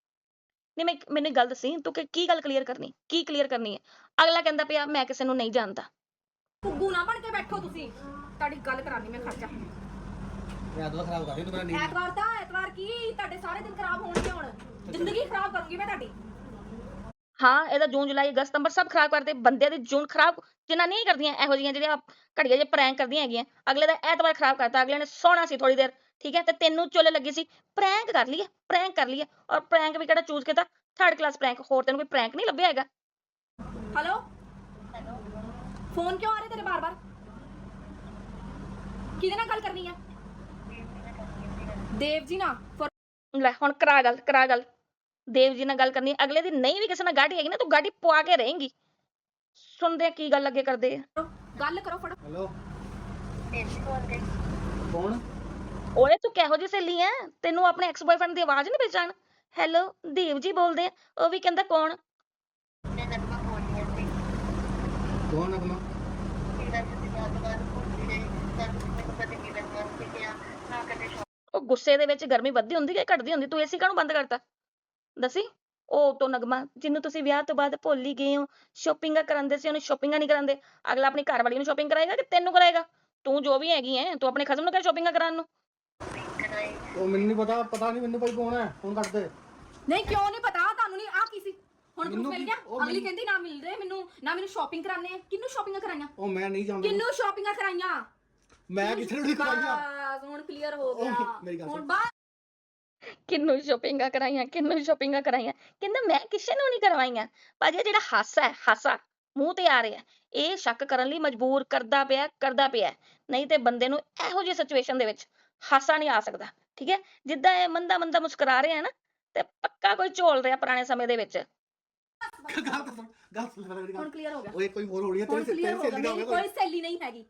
Speaker 2: ਨਹੀਂ ਮੈਂ ਮੈਨੂੰ ਇੱਕ ਗੱਲ ਦੱਸੀ ਤੂੰ ਕਿ- ਕੀ ਗੱਲ ਕਲੀਅਰ ਕਰਨੀ? ਕੀ ਕਲੀਅਰ ਕਰਨੀ ਹੈ? ਅਗਲਾ ਕਹਿੰਦਾ ਪਿਆ ਮੈਂ ਕਿਸੇ ਨੂੰ ਨਹੀਂ ਜਾਣਦਾ।
Speaker 5: ਕੁੱਗੂ ਨਾ ਬਣ ਕੇ ਬੈਠੋ ਤੁਸੀਂ। ਤੁਹਾਡੀ ਗੱਲ ਕਰਾਨੀ ਮੈਂ
Speaker 6: ਮੈਂ ਤਾਂ ਖਰਾਬ ਕਰ ਰਹੀ ਤੂੰ ਮੇਰਾ ਨੀਂਦ
Speaker 5: ਐਤਵਾਰ ਤਾਂ ਐਤਵਾਰ ਕੀ? ਤੁਹਾਡੇ ਸਾਰੇ ਦਿਨ ਖਰਾਬ ਹੋਣਗੇ ਹੁਣ। ਜ਼ਿੰਦਗੀ ਖਰਾਬ ਕਰੂੰਗੀ ਮੈਂ ਤੁਹਾਡੀ।
Speaker 2: ਹਾਂ ਇਹਦਾ ਜੂਨ ਜੁਲਾਈ ਅਗਸਤ ਸਤੰਬਰ ਸਭ ਖਰਾਬ ਕਰਦੇ ਬੰਦਿਆਂ ਦੀ ਜੂਨ ਖਰਾਬ ਜਨਾਨੀਆਂ ਹੀ ਕਰਦੀਆਂ ਇਹੋ ਜਿਹੀਆਂ ਜਿਹੜੀਆਂ ਘੜੀਆਂ ਜੇ ਪ੍ਰੈਂਕ ਕਰਦੀਆਂ ਹੈਗੀਆਂ ਅਗਲੇ ਦਾ ਐਤਵਾਰ ਖਰਾਬ ਕਰਤਾ ਅਗਲੇ ਨੇ ਸੋਣਾ ਸੀ ਥੋੜੀ ਦੇਰ ਠੀਕ ਹੈ ਤੇ ਤੈਨੂੰ ਚੁੱਲ ਲੱਗੀ ਸੀ ਪ੍ਰੈਂਕ ਕਰ ਲਈਏ ਪ੍ਰੈਂਕ ਕਰ ਲਈਏ ਔਰ ਪ੍ਰੈਂਕ ਵੀ ਕਿਹੜਾ ਚੂਜ਼ ਕੀਤਾ ਥਰਡ ਕਲਾਸ ਪ੍ਰੈਂਕ ਹੋਰ ਤੈਨੂੰ ਕੋਈ ਪ੍ਰੈਂਕ ਨਹੀਂ ਲੱਭਿਆ ਹੈਗਾ?
Speaker 5: ਹੈਲੋ ਫੋਨ ਕਿਉਂ ਆ ਰਹੇ ਤੇਰੇ ਬਾਰ-ਬਾਰ? ਕਿਹਦੇ ਨਾਲ ਗੱਲ ਕਰਨੀ ਆ। ਦੇਵ ਜੀ ਨਾਲ
Speaker 2: ਲੈ ਹੁਣ ਕਰਾ ਗੱਲ ਕਰਾ ਗੱਲ। ਦੇਵ ਜੀ ਨਾਲ ਗੱਲ ਕਰਨੀ ਹੈ। ਅਗਲੇ ਦੀ ਨਹੀਂ ਵੀ ਕਿਸੇ ਨਾਲ ਗਾੜੀ ਹੈਗੀ ਨਾ ਤੂੰ ਗਾੜੀ ਪਵਾ ਕੇ ਰਹੇਂਗੀ। ਸੁਣਦੇ ਆ ਕੀ ਗੱਲ ਅੱਗੇ ਕਰਦੇ ਆ।
Speaker 5: ਗੱਲ ਕਰੋ ਫੜੋ
Speaker 6: ਹੈਲੋ। ਕੌਣ?
Speaker 2: ਓਏ ਤੂੰ ਕਿਹੋ ਜਿਹੀ ਸਹੇਲੀ ਐ? ਤੈਨੂੰ ਆਪਣੇ ਐਕਸ ਬॉयਫ੍ਰੈਂਡ ਦੀ ਆਵਾਜ਼ ਨਹੀਂ ਪਛਾਣ। ਹੈਲੋ ਦੇਵ ਜੀ ਬੋਲਦੇ ਆ। ਉਹ ਵੀ ਕਹਿੰਦਾ ਕੌਣ?
Speaker 6: ਕੌਣ ਨਗਮਾ?
Speaker 2: ਉਹ ਗੁੱਸੇ ਦੇ ਵਿੱਚ ਗਰਮੀ ਵੱਧਦੀ ਹੁੰਦੀ ਕਿ ਘਟਦੀ ਹੁੰਦੀ? ਤੂੰ ਏਸੀ ਕਾਹਨੂੰ ਬੰਦ ਕਰਤਾ? ਦੱਸੀ? ਉਹ ਤੋਂ ਨਗਮਾ ਜਿਹਨੂੰ ਤੁਸੀਂ ਵਿਆਹ ਤੋਂ ਬਾਅਦ ਭੁੱਲ ਹੀ ਗਏ ਹੋ। ਸ਼ੋਪਿੰਗਾਂ ਕਰਾਉਂਦੇ ਸੀ ਉਹਨੂੰ ਸ਼ੋਪਿੰਗਾਂ ਨਹੀਂ ਕਰਾਉਂਦੇ। ਅਗਲਾ ਆਪਣੀ ਘਰ ਵਾਲੀ ਨੂੰ ਸ਼ੋਪਿੰਗ ਕਰਾਏਗਾ ਕਿ ਤੈਨੂੰ ਕਰਾਏਗਾ? ਤੂੰ ਜੋ ਵੀ ਹੈਗੀ ਐ ਤੂੰ ਆਪਣੇ ਖਸਮ ਨੂੰ ਕਹਿ ਸ਼ੋਪਿੰਗਾਂ ਕਰਾਉਣ ਨੂੰ।
Speaker 6: ਉਹ ਮੈਨੂੰ ਨਹੀਂ ਪਤਾ ਪਤਾ ਨਹੀਂ ਮੈਨੂੰ ਭਾਈ ਕੌਣ ਹੈ ਫੋਨ ਕੱਟ ਦੇ
Speaker 5: ਨਹੀਂ ਕਿਉਂ ਨਹੀਂ ਪਤਾ? ਤੁਹਾਨੂੰ ਨਹੀਂ ਆ ਕੀ ਸੀ? ਹੁਣ
Speaker 6: ਮੈਨੂੰ
Speaker 5: ਪ੍ਰੂਫ ਮਿਲ
Speaker 6: ਕੀ-
Speaker 5: ਗਿਆ?
Speaker 6: ਉਹ
Speaker 5: ਅਗਲੀ
Speaker 6: ਮੈਨੂੰ-
Speaker 5: ਕਹਿੰਦੀ ਨਾ ਮਿਲਦੇ ਮੈਨੂੰ ਨਾ ਮੈਨੂੰ ਸ਼ਾਪਿੰਗ ਕਰਾਣੇ ਆ। ਕਿੰਨੂੰ ਸ਼ਾਪਿੰਗਾਂ ਕਰਾਈਆਂ?
Speaker 6: ਉਹ ਮੈਂ ਨਹੀਂ ਜਾਣਦਾ।
Speaker 5: ਕਿੰਨੂੰ ਸ਼ਾਪਿੰਗਾਂ ਕਰਾਈਆਂ?
Speaker 6: ਮੈਂ ਕਿਸੇ ਨੂੰ ਨਹੀਂ ਕਰਾਈਆਂ?
Speaker 5: ਬਸ ਹੁਣ ਕਲੀਅਰ ਹੋ
Speaker 6: ਉਹ,
Speaker 5: ਗਿਆ
Speaker 6: ਮੇਰੀ ਗੱਲ
Speaker 5: ਹੁਣ
Speaker 6: ਸੁਣ।
Speaker 5: ਬਾਹਰ
Speaker 2: ਕਿੰਨੂੰ ਸ਼ੋਪਿੰਗਾਂ ਕਰਾਈਆਂ ਕਿੰਨੂੰ ਸ਼ੋਪਿੰਗਾਂ ਕਰਾਈਆਂ। ਕਹਿੰਦਾ ਮੈਂ ਕਿਸੇ ਨੂੰ ਨਹੀਂ ਕਰਵਾਈਆਂ। ਭਾਜੀ ਇਹ ਜਿਹੜਾ ਹਾਸਾ ਹੈ ਹਾਸਾ ਮੂੰਹ ਤੇ ਆ ਰਿਹਾ। ਇਹ ਸ਼ੱਕ ਕਰਨ ਲਈ ਮਜਬੂਰ ਕਰਦਾ ਪਿਆ ਕਰਦਾ ਪਿਆ ਨਹੀਂ ਤੇ ਬੰਦੇ ਨੂੰ ਇਹੋ ਜਿਹੀ ਸਿਚੁਏਸ਼ਨ ਦੇ ਵਿੱਚ ਹਾਸਾ ਨਹੀਂ ਆ ਸਕਦਾ ਠੀਕ ਹੈ? ਜਿੱਦਾਂ ਇਹ ਮੰਦਾ ਮੰਦਾ ਮੁਸਕਰਾ ਰਿਹਾ ਹੈ ਨਾ ਤੇ ਪੱਕਾ ਕੋਈ ਝੋਲ ਰਿਹਾ ਪੁਰਾਣੇ ਸਮੇਂ ਦੇ ਵਿੱਚ।
Speaker 6: ਗੱਲ ਗੱਲ
Speaker 5: ਹੁਣ ਕਲੀਅਰ ਹੋ ਗਿਆ।
Speaker 6: ਓਏ ਕੋਈ ਹੋਰ ਹੋ ਰਹੀ ਹੈ
Speaker 5: ਹੁਣ
Speaker 6: ਤੇਰੀ
Speaker 5: ਹੋ ਗਿਆ। ਮੇਰੀ ਕੋਈ ਸਹੇਲੀ ਨਹੀਂ ਹੈਗੀ।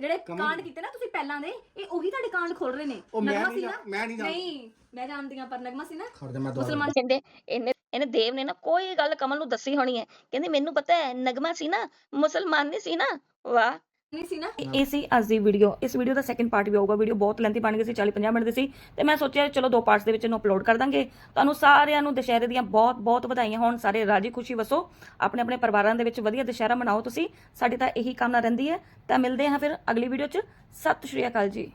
Speaker 5: ਜਿਹੜੇ
Speaker 6: ਕਮਲ-
Speaker 5: ਕਾਂਡ ਕੀਤੇ ਨਾ ਤੁਸੀਂ ਪਹਿਲਾਂ ਦੇ ਇਹ ਉਹੀ ਤੁਹਾਡੇ ਕਾਂਡ ਖੋਲ ਰਹੇ ਨੇ।
Speaker 6: ਉਹ ਮੈਂ
Speaker 5: ਨਗਮਾ
Speaker 6: ਨਹੀਂ
Speaker 5: ਸੀ ਨਾ?
Speaker 6: ਮੈਂ ਨਹੀਂ ਜਾਣਦਾ
Speaker 5: ਨਹੀਂ ਮੈਂ ਜਾਣਦੀ ਹਾਂ ਪਰ ਨਗਮਾ ਸੀ ਨਾ।
Speaker 6: ਖੜ ਜਾ ਮੈਂ ਦੁਬਾਰਾ
Speaker 5: ਮੁਸਲਮਾਨ
Speaker 2: ਕਹਿੰਦੇ ਇਹਨੇ ਇਹਨੇ ਦੇਵ ਨੇ ਨਾ ਕੋਈ ਗੱਲ ਕਮਲ ਨੂੰ ਦੱਸੀ ਹੋਣੀ ਹੈ। ਕਹਿੰਦੀ ਮੈਨੂੰ ਪਤਾ ਹੈ ਨਗਮਾ ਸੀ ਨਾ ਮੁਸਲਮਾਨ ਨਹੀਂ ਸੀ ਨਾ। ਵਾਹ।
Speaker 5: ਨਹੀਂ ਸੀ ਨਾ?
Speaker 2: ਇਹ ਸੀ ਅੱਜ ਦੀ ਵੀਡੀਓ ਇਸ ਵੀਡੀਓ ਦਾ ਸੈਕੰਡ ਪਾਰਟ ਵੀ ਆਊਗਾ। ਵੀਡੀਓ ਬਹੁਤ ਲੈਂਥੀ ਬਣ ਗਈ ਸੀ 40 50 ਮਿੰਟ ਦੀ ਸੀ। ਤੇ ਮੈਂ ਸੋਚਿਆ, ਚਲੋ ਦੋ ਪਾਰਟਸ ਦੇ ਵਿੱਚ ਇਹਨੂੰ ਅਪਲੋਡ ਕਰ ਦਾਂਗੇ। ਤੁਹਾਨੂੰ ਸਾਰਿਆਂ ਨੂੰ ਦੁਸ਼ਹਿਰੇ ਦੀਆਂ ਬਹੁਤ ਬਹੁਤ ਵਧਾਈਆਂ ਹੋਣ। ਸਾਰੇ ਰਾਜੀ ਖੁਸ਼ੀ ਵਸੋ। ਆਪਣੇ ਆਪਣੇ ਪਰਿਵਾਰਾਂ ਦੇ ਵਿੱਚ ਵਧੀਆ ਦੁਸ਼ਹਿਰਾ ਮਨਾਓ ਤੁਸੀਂ। ਸਾਡੀ ਤਾਂ ਇਹੀ ਕਾਮਨਾ ਰਹਿੰਦੀ ਹੈ। ਤਾਂ ਮਿਲਦੇ ਹਾਂ ਫਿਰ ਅਗਲੀ ਵੀਡੀਓ 'ਚ। ਸਤਿ ਸ਼੍ਰੀ ਅਕਾਲ ਜੀ।